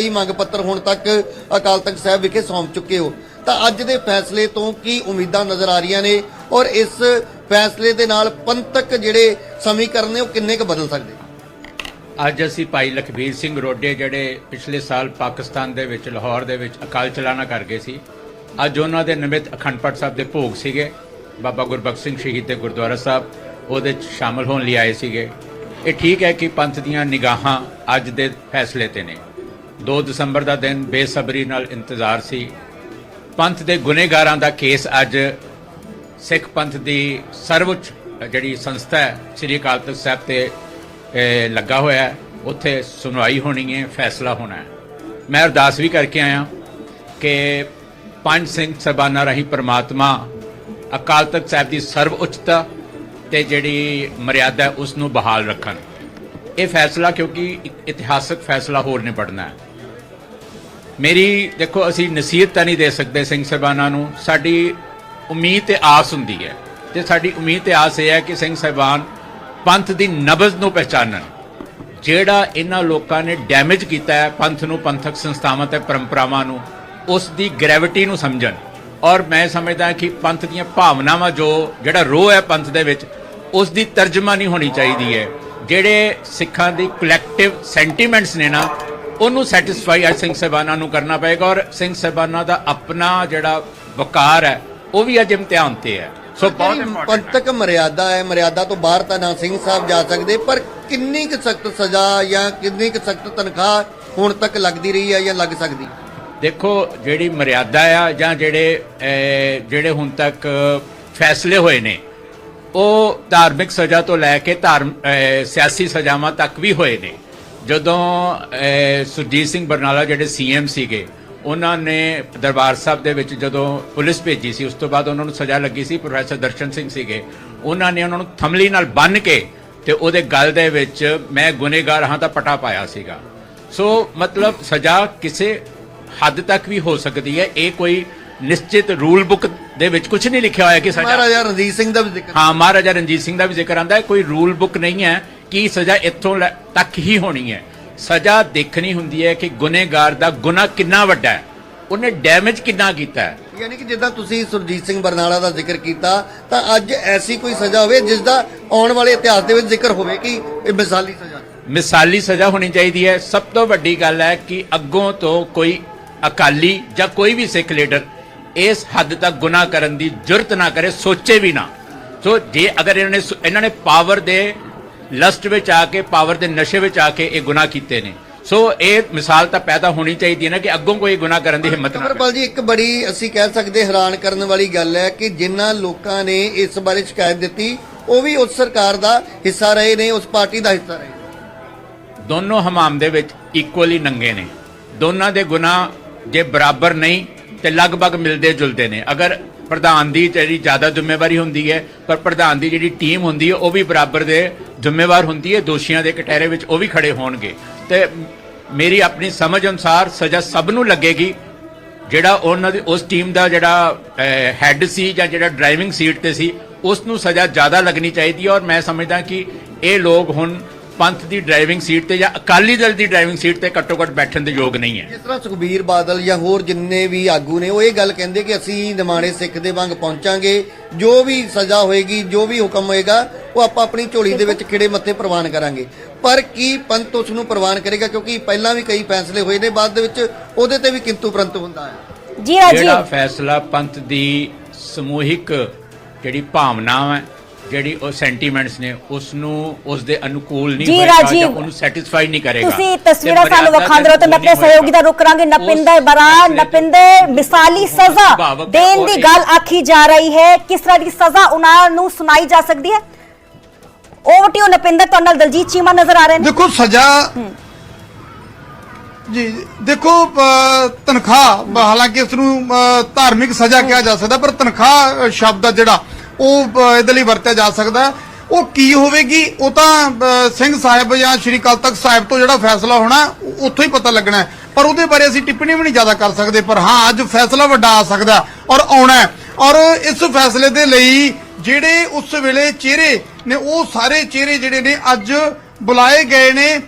ਕਈ ਮੰਗ ਪੱਤਰ ਹੁਣ ਤੱਕ ਅਕਾਲ ਤਖਤ ਸਾਹਿਬ ਵਿਖੇ ਸੌਂਪ ਚੁੱਕੇ ਹੋ। ਤਾਂ ਅੱਜ ਦੇ ਫੈਸਲੇ ਤੋਂ ਕੀ ਉਮੀਦਾਂ ਨਜ਼ਰ ਆ ਰਹੀਆਂ ਨੇ ਔਰ ਇਸ ਫੈਸਲੇ ਦੇ ਨਾਲ ਪੰਥਕ ਜਿਹੜੇ ਸਮੀਕਰਨ ਨੇ ਉਹ ਕਿੰਨੇ ਕੁ ਬਦਲ ਸਕਦੇ? ਅੱਜ ਅਸੀਂ ਭਾਈ ਲਖਬੀਰ ਸਿੰਘ ਰੋਡੇ ਜਿਹੜੇ ਪਿਛਲੇ ਸਾਲ ਪਾਕਿਸਤਾਨ ਦੇ ਵਿੱਚ, ਲਾਹੌਰ ਦੇ ਵਿੱਚ ਅਕਾਲ ਚਲਾਣਾ ਕਰ ਗਏ ਸੀ। ਅੱਜ ਉਹਨਾਂ ਦੇ ਨਿਮਿਤ ਅਖੰਡ ਪਾਠ ਸਾਹਿਬ ਦੇ ਭੋਗ ਸੀਗੇ। ਬਾਬਾ ਗੁਰਬਖਸ਼ ਸਿੰਘ ਸ਼ਹੀਦ ਦੇ ਗੁਰਦੁਆਰਾ ਸਾਹਿਬ ਉਹਦੇ 'ਚ ਸ਼ਾਮਲ ਹੋਣ ਲਈ ਆਏ ਸੀਗੇ। ਇਹ ਠੀਕ ਹੈ ਕਿ ਪੰਥ ਦੀਆਂ ਨਿਗਾਹਾਂ ਅੱਜ ਦੇ ਫੈਸਲੇ ਤੇ ਨੇ। 2 ਦਸੰਬਰ ਦਾ ਦਿਨ ਬੇਸਬਰੀ ਨਾਲ ਇੰਤਜ਼ਾਰ ਸੀ। ਪੰਥ ਦੇ ਗੁਨੇਗਾਰਾਂ ਦਾ ਕੇਸ ਅੱਜ ਸਿੱਖ ਪੰਥ ਦੀ ਸਰਵਉੱਚ ਜਿਹੜੀ ਸੰਸਥਾ ਹੈ, ਸ੍ਰੀ ਅਕਾਲ ਤਖਤ ਸਾਹਿਬ ਤੇ ਲੱਗਾ ਹੋਇਆ ਹੈ। ਉੱਥੇ ਸੁਣਵਾਈ ਹੋਣੀ ਹੈ, ਫੈਸਲਾ ਹੋਣਾ ਹੈ। ਮੈਂ ਅਰਦਾਸ ਵੀ ਕਰਕੇ ਆਇਆ ਕਿ ਪੰਜ ਸਿੰਘ ਸਰਬਾਨਾ ਰਾਹੀਂ ਪ੍ਰਮਾਤਮਾ ਅਕਾਲ ਤਖਤ ਸਾਹਿਬ ਦੀ ਸਰਵਉੱਚਤਾ ਤੇ ਜਿਹੜੀ ਮਰਿਆਦਾ ਉਸ ਨੂੰ ਬਹਾਲ ਰੱਖਣ। ਇਹ ਫੈਸਲਾ ਕਿਉਂਕਿ ਇਤਿਹਾਸਕ ਫੈਸਲਾ ਹੋਰ ਨੇ ਪੜਨਾ ਹੈ। ਮੇਰੀ ਦੇਖੋ, ਅਸੀਂ ਨਸੀਹਤ ਤਾਂ ਨਹੀਂ ਦੇ ਸਕਦੇ ਸਿੰਘ ਸਾਹਿਬਾਨਾਂ ਨੂੰ। ਸਾਡੀ ਉਮੀਦ ਤੇ ਆਸ ਹੁੰਦੀ ਹੈ। ਤੇ ਸਾਡੀ ਉਮੀਦ ਤੇ ਆਸ ਇਹ ਹੈ ਕਿ ਸਿੰਘ ਸਾਹਿਬਾਨ ਪੰਥ ਦੀ ਨਬਜ਼ ਨੂੰ ਪਹਿਚਾਨਣ। ਜਿਹੜਾ ਇਹਨਾਂ ਲੋਕਾਂ ਨੇ ਡੈਮੇਜ ਕੀਤਾ ਹੈ, ਪੰਥ ਨੂੰ, ਪੰਥਕ ਸੰਸਥਾਵਾਂ ਤੇ ਪਰੰਪਰਾਵਾਂ ਨੂੰ, ਉਸ ਦੀ ਗ੍ਰੈਵਿਟੀ ਨੂੰ ਸਮਝਣ। ਔਰ ਮੈਂ ਸਮਝਦਾ ਕਿ ਪੰਥ ਦੀਆਂ ਭਾਵਨਾਵਾਂ ਜੋ ਜਿਹੜਾ ਰੋਹ ਹੈ ਪੰਥ ਦੇ ਵਿੱਚ, ਉਸ ਦੀ ਤਰਜਮਾ ਨਹੀਂ ਹੋਣੀ ਚਾਹੀਦੀ ਹੈ। ਜਿਹੜੇ ਸਿੱਖਾਂ ਦੀ ਕਲੈਕਟਿਵ ਸੈਂਟੀਮੈਂਟਸ ਨੇ ਨਾ ਉਹਨੂੰ ਸੈਟੀਸਫਾਈ ਅੱਜ ਸਿੰਘ ਸਾਹਿਬਾਨਾਂ ਨੂੰ ਕਰਨਾ ਪਏਗਾ ਔਰ ਸਿੰਘ ਸਾਹਿਬਾਨਾਂ ਦਾ ਆਪਣਾ ਜਿਹੜਾ ਵਕਾਰ ਹੈ ਉਹ ਵੀ ਅੱਜ ਇਮਤਿਹਾਨ ਤੇ ਹੈ ਸੋ ਬਹੁਤ ਹੈ। ਪੰਥਕ ਮਰਿਆਦਾ ਹੈ ਮਰਿਆਦਾ ਤੋਂ ਬਾਹਰ ਤਾਂ ਨਾ ਸਿੰਘ ਸਾਹਿਬ ਜਾ ਸਕਦੇ ਪਰ ਕਿੰਨੀ ਕੁ ਸਖਤ ਸਜ਼ਾ ਜਾਂ ਕਿੰਨੀ ਕੁ ਸਖਤ ਤਨਖਾਹ ਹੁਣ ਤੱਕ ਲੱਗਦੀ ਰਹੀ ਹੈ ਜਾਂ ਲੱਗ ਸਕਦੀ ਦੇਖੋ ਜਿਹੜੀ ਮਰਿਆਦਾ ਆ ਜਾਂ ਜਿਹੜੇ ਜਿਹੜੇ ਹੁਣ ਤੱਕ ਫੈਸਲੇ ਹੋਏ ਨੇ ਉਹ ਧਾਰਮਿਕ ਸਜ਼ਾ ਤੋਂ ਲੈ ਕੇ ਧਾਰਮ ਸਿਆਸੀ ਸਜ਼ਾਵਾਂ ਤੱਕ ਵੀ ਹੋਏ ਨੇ ਜਦੋਂ ਸੁਰਜੀਤ ਸਿੰਘ ਬਰਨਾਲਾ ਜਿਹੜੇ ਸੀਐਮ ਸੀਗੇ ਉਹਨਾਂ ਨੇ ਦਰਬਾਰ ਸਾਹਿਬ ਦੇ ਵਿੱਚ ਜਦੋਂ ਪੁਲਿਸ ਭੇਜੀ ਸੀ ਉਸ ਤੋਂ ਬਾਅਦ ਉਹਨਾਂ ਨੂੰ ਸਜ਼ਾ ਲੱਗੀ ਸੀ ਪ੍ਰੋਫੈਸਰ ਦਰਸ਼ਨ ਸਿੰਘ ਸੀਗੇ। ਉਹਨਾਂ ਨੇ ਉਹਨਾਂ ਨੂੰ ਥਮਲੀ ਨਾਲ ਬੰਨ ਕੇ ਤੇ ਉਹਦੇ ਗਲ ਦੇ ਵਿੱਚ ਮੈਂ ਗੁਨੇਗਾਰ ਹਾਂ ਤਾਂ ਪਟਾ ਪਾਇਆ ਸੀਗਾ। ਸੋ ਮਤਲਬ ਸਜ਼ਾ ਕਿਸੇ ਹੱਦ ਤੱਕ ਵੀ ਹੋ ਸਕਦੀ ਹੈ ਇਹ ਕੋਈ ਨਿਸ਼ਚਿਤ ਰੂਲ ਬੁੱਕ ਦੇ ਵਿੱਚ ਕੁਝ ਨਹੀਂ ਲਿਖਿਆ ਹੋਇਆ ਕਿ ਸਜ਼ਾ ਮਹਾਰਾਜਾ ਰਣਜੀਤ ਸਿੰਘ ਦਾ ਵੀ ਜ਼ਿਕਰ ਹਾਂ ਮਹਾਰਾਜਾ ਰਣਜੀਤ ਸਿੰਘ ਦਾ ਵੀ ਜ਼ਿਕਰ ਆਂਦਾ ਹੈ ਕੋਈ ਰੂਲ ਬੁੱਕ ਨਹੀਂ ਹੈ। ਕਿ ਸਜ਼ਾ ਇੱਥੋਂ ਤੱਕ ਹੀ ਹੋਣੀ ਹੈ? ਸਜ਼ਾ ਦੇਖਣੀ ਹੁੰਦੀ ਹੈ ਕਿ ਗੁਨੇਗਾਰ ਦਾ ਗੁਨਾਹ ਕਿੰਨਾ ਵੱਡਾ ਹੈ। ਉਹਨੇ ਡੈਮੇਜ ਕਿੰਨਾ ਕੀਤਾ ਹੈ? ਯਾਨੀ ਕਿ ਜਿੱਦਾਂ ਤੁਸੀਂ ਸੁਰਜੀਤ ਸਿੰਘ ਬਰਨਾਲਾ ਦਾ ਜ਼ਿਕਰ ਕੀਤਾ ਤਾਂ ਅੱਜ ਐਸੀ ਕੋਈ ਸਜ਼ਾ ਹੋਵੇ ਜਿਸ ਦਾ ਆਉਣ ਵਾਲੇ ਇਤਿਹਾਸ ਦੇ ਵਿੱਚ ਜ਼ਿਕਰ ਹੋਵੇ ਕਿ ਇਹ ਮਿਸਾਲੀ ਸਜ਼ਾ ਮਿਸਾਲੀ ਸਜ਼ਾ ਹੋਣੀ ਚਾਹੀਦੀ ਹੈ। ਸਭ ਤੋਂ ਵੱਡੀ ਗੱਲ ਹੈ ਕਿ ਅੱਗੋਂ ਤੋਂ ਕੋਈ ਅਕਾਲੀ ਜਾਂ ਕੋਈ ਵੀ ਸਿੱਖ ਲੀਡਰ ਇਸ ਹੱਦ ਤੱਕ ਗੁਨਾਹ ਕਰਨ ਦੀ ਜੁਰਤ ਨਾ ਕਰੇ ਸੋਚੇ ਵੀ ਨਾ। ਸੋ ਜੇ ਅਗਰ ਇਹਨਾਂ ਨੇ ਇਹਨਾਂ ਨੇ ਪਾਵਰ ਦੇ ਲਸਟ ਵਿੱਚ ਆ ਕੇ ਪਾਵਰ ਦੇ ਨਸ਼ੇ ਵਿੱਚ ਆ ਕੇ ਇਹ ਗੁਨਾਹ ਕੀਤੇ ਨੇ। ਸੋ ਇਹ ਮਿਸਾਲ ਤਾਂ ਪੈਦਾ ਹੋਣੀ ਚਾਹੀਦੀ ਹੈ ਨਾ ਕਿ ਅੱਗੋਂ ਕੋਈ ਗੁਨਾਹ ਕਰਨ ਦੀ ਹਿੰਮਤ ਨਾ ਕਰੇ। ਜੀ ਇੱਕ ਬੜੀ ਅਸੀਂ ਕਹਿ ਸਕਦੇ ਹੈਰਾਨ ਕਰਨ ਵਾਲੀ ਗੱਲ ਹੈ ਕਿ ਜਿਨ੍ਹਾਂ ਲੋਕਾਂ ਨੇ ਇਸ ਬਾਰੇ ਸ਼ਿਕਾਇਤ ਦਿੱਤੀ ਉਹ ਵੀ ਉਸ ਸਰਕਾਰ ਦਾ ਹਿੱਸਾ ਰਹੇ ਨੇ ਉਸ ਪਾਰਟੀ ਦਾ ਹਿੱਸਾ ਰਹੇ। ਦੋਨੋਂ ਹਮਾਮ ਦੇ ਵਿੱਚ ਇਕੁਅਲੀ ਨੰਗੇ ਨੇ। ਦੋਨਾਂ ਦੇ ਗੁਨਾਹ ਜੇ ਬਰਾਬਰ ਨਹੀਂ ਤੇ ਲਗਭਗ ਮਿਲਦੇ ਜੁਲਦੇ ਨੇ। ਅਗਰ ਪ੍ਰਧਾਨ ਦੀ ਜਿਹੜੀ ਜ਼ਿਆਦਾ ਜ਼ਿੰਮੇਵਾਰੀ ਹੁੰਦੀ ਹੈ, ਪਰ ਪ੍ਰਧਾਨ ਦੀ ਜਿਹੜੀ ਟੀਮ ਹੁੰਦੀ ਹੈ, ਉਹ ਵੀ ਬਰਾਬਰ ਦੇ ਜ਼ਿੰਮੇਵਾਰ ਹੁੰਦੀ ਹੈ, ਦੋਸ਼ੀਆਂ ਦੇ ਕਟਹਿਰੇ ਵਿੱਚ ਉਹ ਵੀ ਖੜੇ ਹੋਣਗੇ। ਤੇ ਮੇਰੀ ਆਪਣੀ ਸਮਝ ਅਨੁਸਾਰ ਸਜ਼ਾ ਸਭ ਨੂੰ ਲੱਗੇਗੀ, ਜਿਹੜਾ ਉਹਨਾਂ ਦੀ, ਉਸ ਟੀਮ ਦਾ ਜਿਹੜਾ ਹੈੱਡ ਸੀ ਜਾਂ ਜਿਹੜਾ ਡਰਾਈਵਿੰਗ ਸੀਟ ਤੇ ਸੀ, ਉਸ ਨੂੰ ਸਜ਼ਾ ਜ਼ਿਆਦਾ ਲੱਗਣੀ ਚਾਹੀਦੀ ਹੈ ਔਰ ਮੈਂ ਸਮਝਦਾ ਕਿ ਇਹ ਲੋਕ ਹੁਣ ਪੰਥ ਦੀ ਡਰਾਈਵਿੰਗ ਸੀਟ ਤੇ ਜਾਂ ਅਕਾਲੀ ਦਲ ਦੀ ਡਰਾਈਵਿੰਗ ਸੀਟ ਤੇ ਘੱਟੋ ਘੱਟ ਬੈਠਣ ਦੇ ਯੋਗ ਨਹੀਂ ਹੈ। ਜਿਸ ਤਰ੍ਹਾਂ ਸੁਖਬੀਰ ਬਾਦਲ ਜਾਂ ਹੋਰ ਜਿੰਨੇ ਵੀ ਆਗੂ ਨੇ ਉਹ ਇਹ ਗੱਲ ਕਹਿੰਦੇ ਕਿ ਅਸੀਂ ਨਿਮਾਣੇ ਸਿੱਖ ਦੇ ਵਾਂਗ ਪਹੁੰਚਾਂਗੇ। ਜੋ ਵੀ ਸਜ਼ਾ ਹੋਏਗੀ ਜੋ ਵੀ ਹੁਕਮ ਹੋਏਗਾ ਉਹ ਆਪਾਂ ਆਪਣੀ ਝੋਲੀ ਦੇ ਵਿੱਚ ਖਿੜੇ ਮੱਥੇ ਪ੍ਰਵਾਨ ਕਰਾਂਗੇ। ਪਰ ਕੀ ਪੰਥ ਉਸ ਨੂੰ ਪ੍ਰਵਾਨ ਕਰੇਗਾ? ਕਿਉਂਕਿ ਪਹਿਲਾਂ ਵੀ ਕਈ ਫੈਸਲੇ ਹੋਏ ਨੇ ਬਾਅਦ ਦੇ ਵਿੱਚ ਉਹਦੇ ਤੇ ਵੀ ਕਿੰਤੂ ਪ੍ਰੰਤੂ ਹੁੰਦਾ ਹੈ। ਜੀ ਰਾਜੀ ਜਿਹੜਾ ਫੈਸਲਾ ਪੰਥ ਦੀ ਸਮੂਹਿਕ ਜਿਹੜੀ ਭਾਵਨਾ ਹੈ ਜਿਹੜੀ ਉਹ ਸੈਂਟੀਮੈਂਟਸ ਨੇ ਉਸ ਨੂੰ ਉਸ ਦੇ ਅਨੁਕੂਲ ਨਹੀਂ ਜੀ, ਹੋਏਗਾ ਜਾਂ ਰਾਜੀਵ, ਉਹਨੂੰ ਸੈਟੀਸਫਾਈ ਨਹੀਂ ਕਰੇਗਾ। ਤੁਸੀਂ ਤੇ ਤਸਵੀਰਾਂ ਸਾਨੂੰ ਵਿਖਾਉਂਦੇ ਰਹੋ ਤੇ ਮੈਂ ਆਪਣੇ ਸਹਿਯੋਗੀ ਦਾ ਰੁਕ ਕਰਾਂਗੇ। ਉਸ ਨਪਿੰਦਰ ਬਰਾ ਫੈਸਲੇ ਤੇ- ਨਪਿੰਦਰ ਮਿਸਾਲੀ ਸਜ਼ਾ। ਦੇਣ ਦੀ ਗੱਲ ਆਖੀ ਜਾ ਰਹੀ ਹੈ। ਕਿਸ ਤਰ੍ਹਾਂ ਦੀ ਸਜ਼ਾ ਉਹਨਾਂ ਨੂੰ ਸੁਣਾਈ ਜਾ ਸਕਦੀ ਹੈ? ਓਵਰ ਟੂ ਨਪਿੰਦਰ ਤੁਹਾਡੇ ਨਾਲ ਦਲਜੀਤ ਚੀਮਾ ਨਜ਼ਰ ਆ ਰਹੇ ਨੇ। ਦੇਖੋ ਸਜ਼ਾ ਜੀ ਦੇਖੋ ਤਨਖਾਹ ਹਾਲਾਂਕਿ ਇਸ ਨੂੰ ਧਾਰਮਿਕ ਸਜ਼ਾ ਕਿਹਾ ਜਾ ਸਕਦਾ ਪਰ ਤਨਖਾਹ ਸ਼ਬਦ ਆ ਜਿਹੜਾ ਉਹ ਇਹਦੇ ਲਈ ਵਰਤਿਆ ਜਾ ਸਕਦਾ। ਉਹ ਕੀ ਹੋਵੇਗੀ? ਉਹ ਤਾਂ ਸਿੰਘ ਸਾਹਿਬ ਜਾਂ ਸ਼੍ਰੀ ਅਕਾਲ ਤਖਤ ਸਾਹਿਬ ਤੋਂ ਜਿਹੜਾ ਫੈਸਲਾ ਹੋਣਾ ਉੱਥੋਂ ਹੀ ਪਤਾ ਲੱਗਣਾ ਪਰ ਉਹਦੇ ਬਾਰੇ ਅਸੀਂ ਟਿੱਪਣੀ ਵੀ ਨਹੀਂ ਜ਼ਿਆਦਾ ਕਰ ਸਕਦੇ। ਪਰ ਹਾਂ, ਅੱਜ ਫੈਸਲਾ ਵੱਡਾ ਆ ਸਕਦਾ ਔਰ ਆਉਣਾ ਔਰ ਇਸ ਫੈਸਲੇ ਦੇ ਲਈ ਜਿਹੜੇ ਉਸ ਵੇਲੇ ਚਿਹਰੇ ਨੇ, ਉਹ ਸਾਰੇ ਚਿਹਰੇ ਜਿਹੜੇ ਨੇ, ਅੱਜ ਬੁਲਾਏ ਗਏ ਨੇ।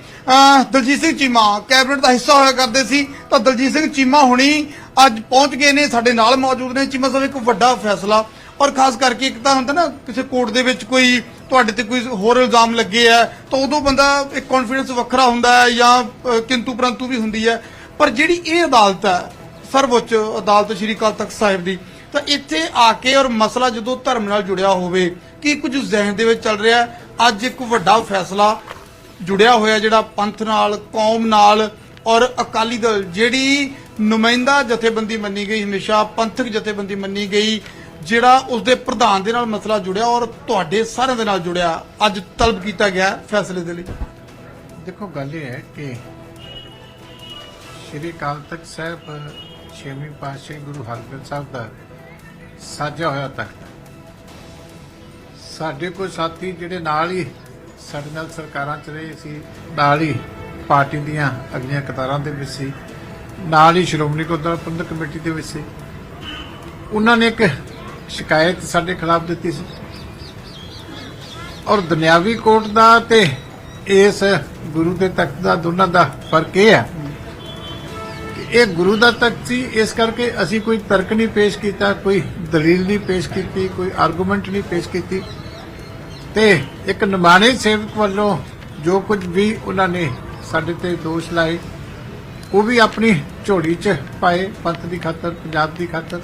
ਦਲਜੀਤ ਸਿੰਘ ਚੀਮਾ, ਕੈਬਨਿਟ ਦਾ ਹਿੱਸਾ ਹੋਇਆ ਕਰਦੇ ਸੀ। ਤਾਂ ਦਲਜੀਤ ਸਿੰਘ ਚੀਮਾ ਹੁਣੀ ਅੱਜ ਪਹੁੰਚ ਗਏ ਨੇ, ਸਾਡੇ ਨਾਲ ਮੌਜੂਦ ਨੇ। ਚੀਮਾ ਸਾਹਿਬ, ਇੱਕ ਵੱਡਾ ਫੈਸਲਾ ਔਰ ਖਾਸ ਕਰਕੇ ਇੱਕ ਤਾਂ ਹੁੰਦਾ ਨਾ, ਕਿਸੇ ਕੋਰਟ ਦੇ ਵਿੱਚ ਕੋਈ ਤੁਹਾਡੇ ਤੇ ਕੋਈ ਹੋਰ ਇਲਜ਼ਾਮ ਲੱਗੇ ਆ, ਤਾਂ ਉਦੋਂ ਬੰਦਾ ਇੱਕ ਕੌਨਫੀਡੈਂਸ ਵੱਖਰਾ ਹੁੰਦਾ ਹੈ ਜਾਂ ਕਿੰਤੂ ਪਰੰਤੂ ਵੀ ਹੁੰਦੀ ਹੈ। ਪਰ ਜਿਹੜੀ ਇਹ ਅਦਾਲਤ ਹੈ, ਸਰਵਉੱਚ ਅਦਾਲਤ ਸ਼੍ਰੀ ਅਕਾਲ ਤਖਤ ਸਾਹਿਬ ਦੀ, ਤਾਂ ਇੱਥੇ ਆ ਕੇ ਔਰ ਮਸਲਾ ਜਦੋਂ ਧਰਮ ਨਾਲ ਜੁੜਿਆ ਹੋਵੇ, ਕੀ ਕੁਝ ਜ਼ਿਹਨ ਦੇ ਵਿੱਚ ਚੱਲ ਰਿਹਾ ਅੱਜ ਇੱਕ ਵੱਡਾ ਫੈਸਲਾ ਜੁੜਿਆ ਹੋਇਆ ਜਿਹੜਾ ਪੰਥ ਨਾਲ, ਕੌਮ ਨਾਲ ਔਰ ਅਕਾਲੀ ਦਲ, ਜਿਹੜੀ ਨੁਮਾਇੰਦਾ ਜਥੇਬੰਦੀ ਮੰਨੀ ਗਈ ਹਮੇਸ਼ਾ, ਪੰਥਕ ਜਥੇਬੰਦੀ ਮੰਨੀ ਗਈ ਜਿਹੜਾ ਉਸਦੇ ਪ੍ਰਧਾਨ ਦੇ ਨਾਲ ਮਸਲਾ ਜੁੜਿਆ ਔਰ ਤੁਹਾਡੇ ਸਾਰਿਆਂ ਦੇ ਨਾਲ ਜੁੜਿਆ, ਅੱਜ ਤਲਬ ਕੀਤਾ ਗਿਆ ਫੈਸਲੇ ਦੇ ਲਈ। ਦੇਖੋ, ਗੱਲ ਇਹ ਹੈ ਕਿ ਸ਼੍ਰੀ ਅਕਾਲ ਤਖਤ ਸਾਹਿਬ, ਛੇਵੀਂ ਪਾਤਸ਼ਾਹੀ ਗੁਰੂ ਹਰਗੋਬਿੰਦ ਸਾਹਿਬ ਦਾ ਸਾਜਾ ਹੋਇਆ ਤਖਤ। ਸਾਡੇ ਕੋਈ ਸਾਥੀ ਜਿਹੜੇ ਨਾਲ ਹੀ ਸਾਡੇ ਨਾਲ ਸਰਕਾਰਾਂ ਚ ਰਹੇ ਸੀ, ਨਾਲ ਹੀ ਪਾਰਟੀ ਦੀਆਂ ਅਗਲੀਆਂ ਕਤਾਰਾਂ ਦੇ ਵਿੱਚ ਸੀ, ਨਾਲ ਹੀ ਸ਼੍ਰੋਮਣੀ ਗੁਰਦੁਆਰਾ ਪ੍ਰਬੰਧਕ ਕਮੇਟੀ ਦੇ ਵਿੱਚ ਸੀ। ਉਹਨਾਂ ਨੇ ਇੱਕ ਸ਼ਿਕਾਇਤ ਸਾਡੇ ਖਿਲਾਫ ਦਿੱਤੀ ਸੀ। ਔਰ ਦੁਨਿਆਵੀ ਕੋਰਟ ਦਾ ਤੇ ਇਸ ਗੁਰੂ ਦੇ ਤਖਤ ਦਾ ਦੋਨਾਂ ਦਾ ਫ਼ਰਕ ਇਹ ਹੈ ਕਿ ਇਹ ਗੁਰੂ ਦਾ ਤਖਤ ਸੀ, ਇਸ ਕਰਕੇ ਅਸੀਂ ਕੋਈ ਤਰਕ ਨਹੀਂ ਪੇਸ਼ ਕੀਤਾ, ਕੋਈ ਦਲੀਲ ਨਹੀਂ ਪੇਸ਼ ਕੀਤੀ, ਕੋਈ ਆਰਗੂਮੈਂਟ ਨਹੀਂ ਪੇਸ਼ ਕੀਤੀ। ਤੇ ਇੱਕ ਨਿਮਾਣੇ ਸੇਵਕ ਵੱਲੋਂ ਜੋ ਕੁਝ ਵੀ ਉਹਨਾਂ ਨੇ ਸਾਡੇ ਤੇ ਦੋਸ਼ ਲਾਏ, ਉਹ ਵੀ ਆਪਣੀ ਝੋਲੀ 'ਚ ਪਾਏ, ਪੰਥ ਦੀ ਖਾਤਰ, ਪੰਜਾਬ ਦੀ ਖਾਤਰ।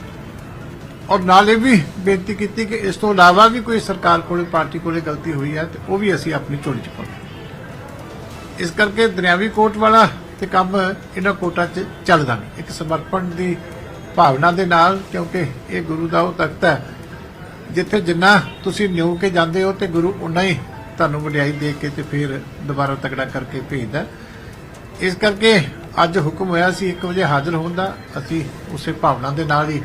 ਔਰ ਨਾਲੇ ਵੀ ਬੇਨਤੀ ਕੀਤੀ ਕਿ ਇਸ ਤੋਂ ਇਲਾਵਾ ਵੀ ਕੋਈ ਸਰਕਾਰ ਕੋਲੇ, ਪਾਰਟੀ ਕੋਲੇ ਗਲਤੀ ਹੋਈ ਹੈ ਤੇ ਉਹ ਵੀ ਅਸੀਂ ਆਪਣੀ ਝੋਲੀ 'ਚ ਪਾਉਂਦੇ ਇਸ ਕਰਕੇ ਦਰਿਆਵੀ ਕੋਟ ਵਾਲਾ ਤੇ ਕੰਮ ਇਹਨਾਂ ਕੋਟਾਂ 'ਚ ਚੱਲਦਾ ਨਹੀਂ। ਇੱਕ ਸਮਰਪਣ ਦੀ ਭਾਵਨਾ ਦੇ ਨਾਲ, ਕਿਉਂਕਿ ਇਹ ਗੁਰੂ ਦਾ ਉਹ ਤਖਤ ਹੈ, ਜਿੱਥੇ ਜਿੰਨਾ ਤੁਸੀਂ ਨਿਉ ਕੇ ਜਾਂਦੇ ਹੋ ਤੇ ਗੁਰੂ ਉਨਾ ਹੀ ਤੁਹਾਨੂੰ ਵਡਿਆਈ ਦੇ ਕੇ ਤੇ ਫਿਰ ਦੁਬਾਰਾ ਤਕੜਾ ਕਰਕੇ ਭੇਜਦਾ। ਇਸ ਕਰਕੇ ਅੱਜ ਹੁਕਮ ਹੋਇਆ ਸੀ 1 ਵਜੇ ਹਾਜ਼ਰ ਹੋਣ ਦਾ। ਅਸੀਂ ਉਸੇ ਭਾਵਨਾ ਦੇ ਨਾਲ ਹੀ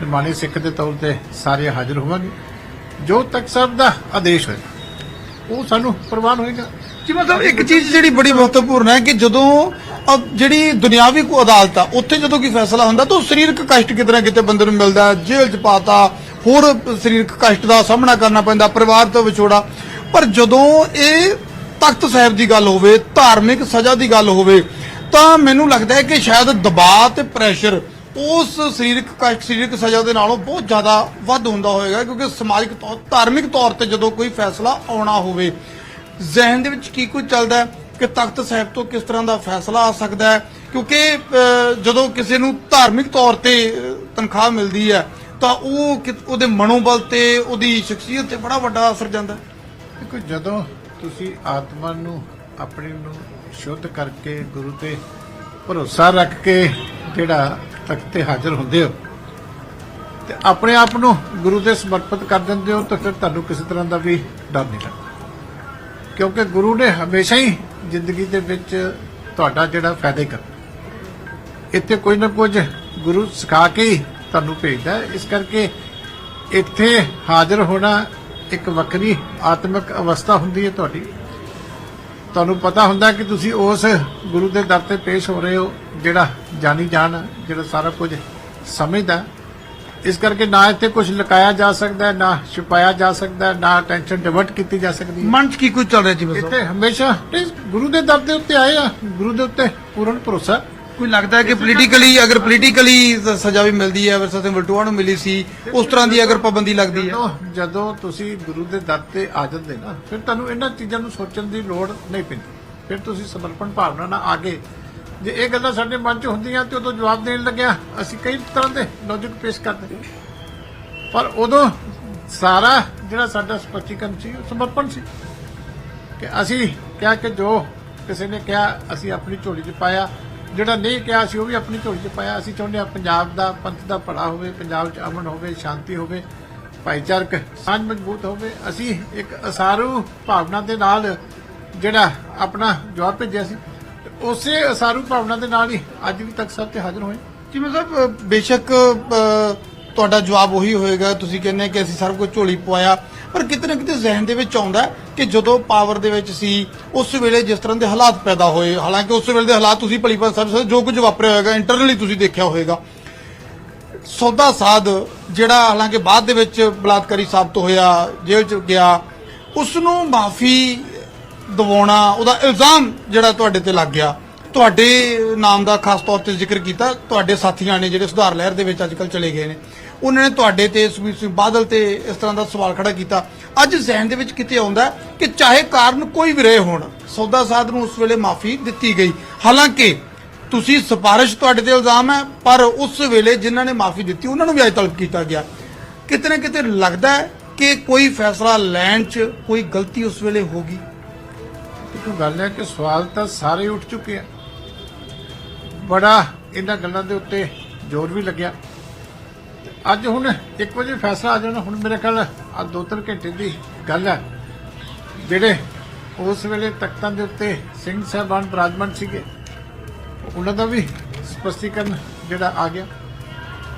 ਨਿਰਮਾਣੀ ਸਿੱਖ ਦੇ ਤੌਰ ਤੇ ਸਾਰੇ ਹਾਜ਼ਰ ਹੋਵਾਂਗੇ। ਜੋ ਤੱਕ ਸਾਹਿਬ ਦਾ ਆਦੇਸ਼ ਹੋਏ ਉਹ ਸਾਨੂੰ ਪ੍ਰਵਾਨ ਹੋਏਗਾ। ਜੀ, ਮਤਲਬ ਇੱਕ ਚੀਜ਼ ਜਿਹੜੀ ਬੜੀ ਮਹੱਤਵਪੂਰਨ ਹੈ ਕਿ ਜਦੋਂ ਜਿਹੜੀ ਦੁਨਿਆਵੀ ਕੋ ਅਦਾਲਤ ਆ, ਉੱਥੇ ਜਦੋਂ ਕੋਈ ਫੈਸਲਾ ਹੁੰਦਾ, ਤਾਂ ਸਰੀਰਕ ਕਸ਼ਟ ਕਿਤੇ ਕਿਤੇ ਬੰਦੇ ਨੂੰ ਮਿਲਦਾ ਜੇਲ੍ਹ 'ਚ ਪਾਤਾ, ਹੋਰ ਸਰੀਰਕ ਕਸ਼ਟ ਦਾ ਸਾਹਮਣਾ ਕਰਨਾ ਪੈਂਦਾ, ਪਰਿਵਾਰ ਤੋਂ ਵਿਛੋੜਾ। ਪਰ ਜਦੋਂ ਇਹ ਤਖਤ ਸਾਹਿਬ ਦੀ ਗੱਲ ਹੋਵੇ, ਧਾਰਮਿਕ ਸਜ਼ਾ ਦੀ ਗੱਲ ਹੋਵੇ, ਤਾਂ ਮੈਨੂੰ ਲੱਗਦਾ ਹੈ ਕਿ ਸ਼ਾਇਦ ਦਬਾਅ ਤੇ ਪ੍ਰੈਸ਼ਰ ਉਸ ਸਰੀਰਕ ਕ ਸਰੀਰਕ ਸਜ਼ਾ ਦੇ ਨਾਲੋਂ ਬਹੁਤ ਜ਼ਿਆਦਾ ਵੱਧ ਹੁੰਦਾ ਹੋਵੇਗਾ ਕਿਉਂਕਿ ਸਮਾਜਿਕ ਤੌਰ ਧਾਰਮਿਕ ਤੌਰ ਤੇ ਜਦੋਂ ਕੋਈ ਫੈਸਲਾ ਆਉਣਾ ਹੋਵੇ ਜ਼ਿਹਨ ਦੇ ਵਿੱਚ ਕੀ ਕੁਝ ਚੱਲਦਾ ਹੈ? ਕਿ ਤਖਤ ਸਾਹਿਬ ਤੋਂ ਕਿਸ ਤਰ੍ਹਾਂ ਦਾ ਫੈਸਲਾ ਆ ਸਕਦਾ ਹੈ? ਕਿਉਂਕਿ ਅਹ, ਜਦੋਂ ਕਿਸੇ ਨੂੰ ਧਾਰਮਿਕ ਤੌਰ ਤੇ ਅਹ, ਤਨਖਾਹ ਮਿਲਦੀ ਹੈ ਤਾਂ ਉਹ ਕਿ- ਉਹਦੇ ਮਨੋਬਲ ਤੇ ਉਹਦੀ ਸ਼ਖਸੀਅਤ ਤੇ ਬੜਾ ਵੱਡਾ ਅਸਰ ਜਾਂਦਾ ਹੈ। ਦੇਖੋ ਜਦੋਂ ਤੁਸੀਂ ਆਤਮਾ ਨੂੰ ਆਪਣੇ ਨੂੰ ਸ਼ੁੱਧ ਕਰਕੇ ਗੁਰੂ ਤੇ ਭਰੋਸਾ ਰੱਖ ਕੇ ਜਿਹੜਾ ਤਖਤ ਤੇ ਹਾਜ਼ਰ ਹੁੰਦੇ ਹੋ। ਤੇ ਆਪਣੇ ਆਪ ਨੂੰ ਗੁਰੂ ਦੇ ਸਮਰਪਿਤ ਕਰ ਦਿੰਦੇ ਹੋ ਤਾਂ ਫਿਰ ਤੁਹਾਨੂੰ ਕਿਸੇ ਤਰ੍ਹਾਂ ਦਾ ਵੀ ਡਰ ਨਹੀਂ ਲੱਗਦਾ। ਕਿਉਂਕਿ ਗੁਰੂ ਨੇ ਹਮੇਸ਼ਾ ਹੀ ਜ਼ਿੰਦਗੀ ਦੇ ਵਿੱਚ ਤੁਹਾਡਾ ਜਿਹੜਾ ਫਾਇਦਾ ਕਰ ਇੱਥੇ ਕੁਝ ਨਾ ਕੁਝ ਗੁਰੂ ਸਿਖਾ ਕੇ ਹੀ ਤੁਹਾਨੂੰ ਭੇਜਦਾ ਇਸ ਕਰਕੇ ਇੱਥੇ ਹਾਜ਼ਰ ਹੋਣਾ ਇੱਕ ਵੱਖਰੀ ਆਤਮਿਕ ਅਵਸਥਾ ਹੁੰਦੀ ਹੈ ਤੁਹਾਡੀ। ਤੁਹਾਨੂੰ ਪਤਾ ਹੁੰਦਾ ਕਿ ਤੁਸੀਂ ਉਸ ਗੁਰੂ ਦੇ ਦਰ ਤੇ ਪੇਸ਼ ਹੋ ਰਹੇ ਹੋ ਜਿਹੜਾ ਜਾਣੀ ਜਾਣ ਹੈ, ਜਿਹੜਾ ਸਾਰਾ ਕੁਝ ਸਮਝਦਾ। ਇਸ ਕਰਕੇ ਨਾ ਇੱਥੇ ਕੁਝ ਲੁਕਾਇਆ ਜਾ ਸਕਦਾ ਨਾ ਛੁਪਾਇਆ ਜਾ ਸਕਦਾ ਨਾ ਟੈਨਸ਼ਨ ਡਿਵਰਟ ਕੀਤੀ ਜਾ ਸਕਦੀ ਹੈ। ਮਨ 'ਚ ਕੀ ਕੁਝ ਚੱਲ ਰਿਹਾ ਜੀ ਬਸ? ਇੱਥੇ ਹਮੇਸ਼ਾ ਨਹੀਂ, ਗੁਰੂ ਦੇ ਦਰ ਦੇ ਉੱਤੇ ਆਏ ਆ। ਗੁਰੂ ਦੇ ਉੱਤੇ ਪੂਰਨ ਭਰੋਸਾ। ਕੋਈ ਲੱਗਦਾ ਹੈ ਕਿ ਪੋਲੀਟੀਕਲੀ ਅਗਰ ਪੋਲੀਟੀਕਲੀ ਸਜ਼ਾ ਵੀ ਮਿਲਦੀ ਹੈ ਵਰਸਾ ਸਿੰਘ ਵਲਟੂਆ ਨੂੰ ਮਿਲੀ ਸੀ ਉਸ ਤਰ੍ਹਾਂ ਦੀ ਅਗਰ ਪਾਬੰਦੀ ਲੱਗਦੀ ਹੈ? ਜਦੋਂ ਜਦੋਂ ਤੁਸੀਂ ਗੁਰੂ ਦੇ ਦਰ ਤੇ ਆ ਜਾਂਦੇ ਨਾ ਫਿਰ ਤੁਹਾਨੂੰ ਇਹਨਾਂ ਚੀਜ਼ਾਂ ਨੂੰ ਸੋਚਣ ਦੀ ਲੋੜ ਨਹੀਂ ਪੈਂਦੀ। ਫਿਰ ਤੁਸੀਂ ਸਮਰਪਣ ਭਾਵਨਾ ਨਾਲ ਆਗੇ। ਜੇ ਇਹ ਗੱਲਾਂ ਸਾਡੇ ਮਨ 'ਚ ਹੁੰਦੀਆਂ ਤੇ ਉਦੋਂ ਜਵਾਬ ਦੇਣ ਲੱਗਿਆ ਅਸੀਂ ਕਈ ਤਰ੍ਹਾਂ ਦੇ ਲੌਜੀਕ ਪੇਸ਼ ਕਰਦੇ। ਪਰ ਉਦੋਂ ਸਾਰਾ ਜਿਹੜਾ ਸਾਡਾ ਸਪਸ਼ਟੀਕਰਨ ਸੀ ਉਹ ਸਮਰਪਣ ਸੀ। ਕਿ ਅਸੀਂ ਕਿਹਾ ਕਿ ਜੋ ਕਿਸੇ ਨੇ ਕਿਹਾ ਅਸੀਂ ਆਪਣੀ ਝੋਲੀ 'ਚ ਪਾਇਆ ਜਿਹੜਾ ਨਹੀਂ ਕਿਹਾ ਸੀ, ਉਹ ਵੀ ਆਪਣੀ ਝੋਲੀ 'ਚ ਪਾਇਆ। ਅਸੀਂ ਚਾਹੁੰਦੇ ਹਾਂ ਪੰਜਾਬ ਦਾ ਪੰਥ ਦਾ ਭਲਾ ਹੋਵੇ, ਪੰਜਾਬ 'ਚ ਅਮਨ ਹੋਵੇ, ਸ਼ਾਂਤੀ ਹੋਵੇ, ਭਾਈਚਾਰਕ ਸਾਂਝ ਮਜ਼ਬੂਤ ਹੋਵੇ। ਅਸੀਂ ਇੱਕ ਅਸਾਰੂ ਭਾਵਨਾ ਦੇ ਨਾਲ ਜਿਹੜਾ ਆਪਣਾ ਜਵਾਬ ਭੇਜਿਆ ਸੀ, ਉਸੇ ਅਸਾਰੂ ਭਾਵਨਾ ਦੇ ਨਾਲ ਹੀ ਅੱਜ ਵੀ ਤੱਕ ਸਭ ਤੇ ਹਾਜ਼ਰ ਹੋਏ। ਜਿਵੇਂ ਸਾਹਿਬ ਬੇਸ਼ੱਕ ਤੁਹਾਡਾ ਜਵਾਬ ਉਹੀ ਹੋਏਗਾ। ਤੁਸੀਂ ਕਹਿੰਦੇ ਕਿ ਅਸੀਂ ਸਭ ਕੁਝ ਝੋਲੀ ਪਵਾਇਆ। ਪਰ ਕਿਤੇ ਨਾ ਕਿਤੇ ਜ਼ਿਹਨ ਦੇ ਵਿੱਚ ਆਉਂਦਾ ਕਿ ਜਦੋਂ ਪਾਵਰ ਦੇ ਵਿੱਚ ਸੀ, ਉਸ ਵੇਲੇ ਜਿਸ ਤਰ੍ਹਾਂ ਦੇ ਹਾਲਾਤ ਪੈਦਾ ਹੋਏ, ਹਾਲਾਂਕਿ ਉਸ ਵੇਲੇ ਦੇ ਹਾਲਾਤ ਤੁਸੀਂ ਭਲੀ ਭਾਂਤ ਸਮਝ ਜੋ ਕੁਝ ਵਾਪਰਿਆ ਹੋਏਗਾ ਇੰਟਰਨਲੀ ਤੁਸੀਂ ਦੇਖਿਆ ਹੋਏਗਾ। ਸੌਦਾ ਸਾਧ ਜਿਹੜਾ ਹਾਲਾਂਕਿ ਬਾਅਦ ਦੇ ਵਿੱਚ ਬਲਾਤਕਾਰੀ ਸਾਬਤ ਹੋਇਆ, ਜੇਲ੍ਹ ਚ ਗਿਆ ਉਸ ਨੂੰ ਮਾਫੀ ਦਿਵਾਉਣਾ, ਉਹਦਾ ਇਲਜ਼ਾਮ ਜਿਹੜਾ ਤੁਹਾਡੇ ਤੇ ਲੱਗ ਗਿਆ। ਤੁਹਾਡੇ ਨਾਮ ਦਾ ਖਾਸ ਤੌਰ ਤੇ ਜ਼ਿਕਰ ਕੀਤਾ, ਤੁਹਾਡੇ ਸਾਥੀਆਂ ਨੇ ਜਿਹੜੇ ਸੁਧਾਰ ਲਹਿਰ ਦੇ ਵਿੱਚ ਅੱਜਕੱਲ ਚਲੇ ਗਏ ਨੇ। ਉਹਨਾਂ ਨੇ ਤੁਹਾਡੇ ਤੇ ਸੁਖਬੀਰ ਸਿੰਘ ਬਾਦਲ ਤੇ ਇਸ ਤਰ੍ਹਾਂ ਦਾ ਸਵਾਲ ਖੜਾ ਕੀਤਾ। ਅੱਜ ਜ਼ਹਿਨ ਦੇ ਵਿੱਚ ਕਿਤੇ ਆਉਂਦਾ ਕਿ ਚਾਹੇ ਕਾਰਨ ਕੋਈ ਵੀ ਰਹੇ ਹੋਣ, ਸੌਦਾ ਸਾਧ ਨੂੰ ਉਸ ਵੇਲੇ ਮਾਫੀ ਦਿੱਤੀ ਗਈ। ਹਾਲਾਂਕਿ ਤੁਸੀਂ ਸਿਫਾਰਿਸ਼ ਤੁਹਾਡੇ ਤੇ ਇਲਜ਼ਾਮ ਹੈ, ਪਰ ਉਸ ਵੇਲੇ ਜਿਨ੍ਹਾਂ ਨੇ ਮਾਫੀ ਦਿੱਤੀ, ਉਹਨਾਂ ਨੂੰ ਵੀ ਅੱਜ ਤਲਬ ਕੀਤਾ ਗਿਆ। ਕਿਤੇ ਨਾ ਕਿਤੇ ਲੱਗਦਾ ਹੈ ਕਿ ਕੋਈ ਫੈਸਲਾ ਲੈਣ 'ਚ ਕੋਈ ਗਲਤੀ ਉਸ ਵੇਲੇ ਹੋਗੀ ਇੱਕ ਗੱਲ ਹੈ ਕਿ ਸਵਾਲ ਤਾਂ ਸਾਰੇ ਉੱਠ ਚੁੱਕੇ ਆ। ਬੜਾ ਇਹਨਾਂ ਗੱਲਾਂ ਦੇ ਉੱਤੇ ਜ਼ੋਰ ਵੀ ਲੱਗਿਆ। ਅੱਜ ਹੁਣ 1 ਵਜੇ ਫੈਸਲਾ ਆ ਜਾਣਾ। ਹੁਣ ਮੇਰੇ ਖਿਆਲ ਆ ਦੋ ਤਿੰਨ ਘੰਟੇ ਦੀ ਗੱਲ ਹੈ। ਜਿਹੜੇ ਉਸ ਵੇਲੇ ਤਖਤਾਂ ਦੇ ਉੱਤੇ ਸਿੰਘ ਸਾਹਿਬਾਨ ਬਰਾਜਮਨ ਸੀਗੇ, ਉਹਨਾਂ ਦਾ ਵੀ ਸਪਸ਼ਟੀਕਰਨ ਜਿਹੜਾ ਆ ਗਿਆ।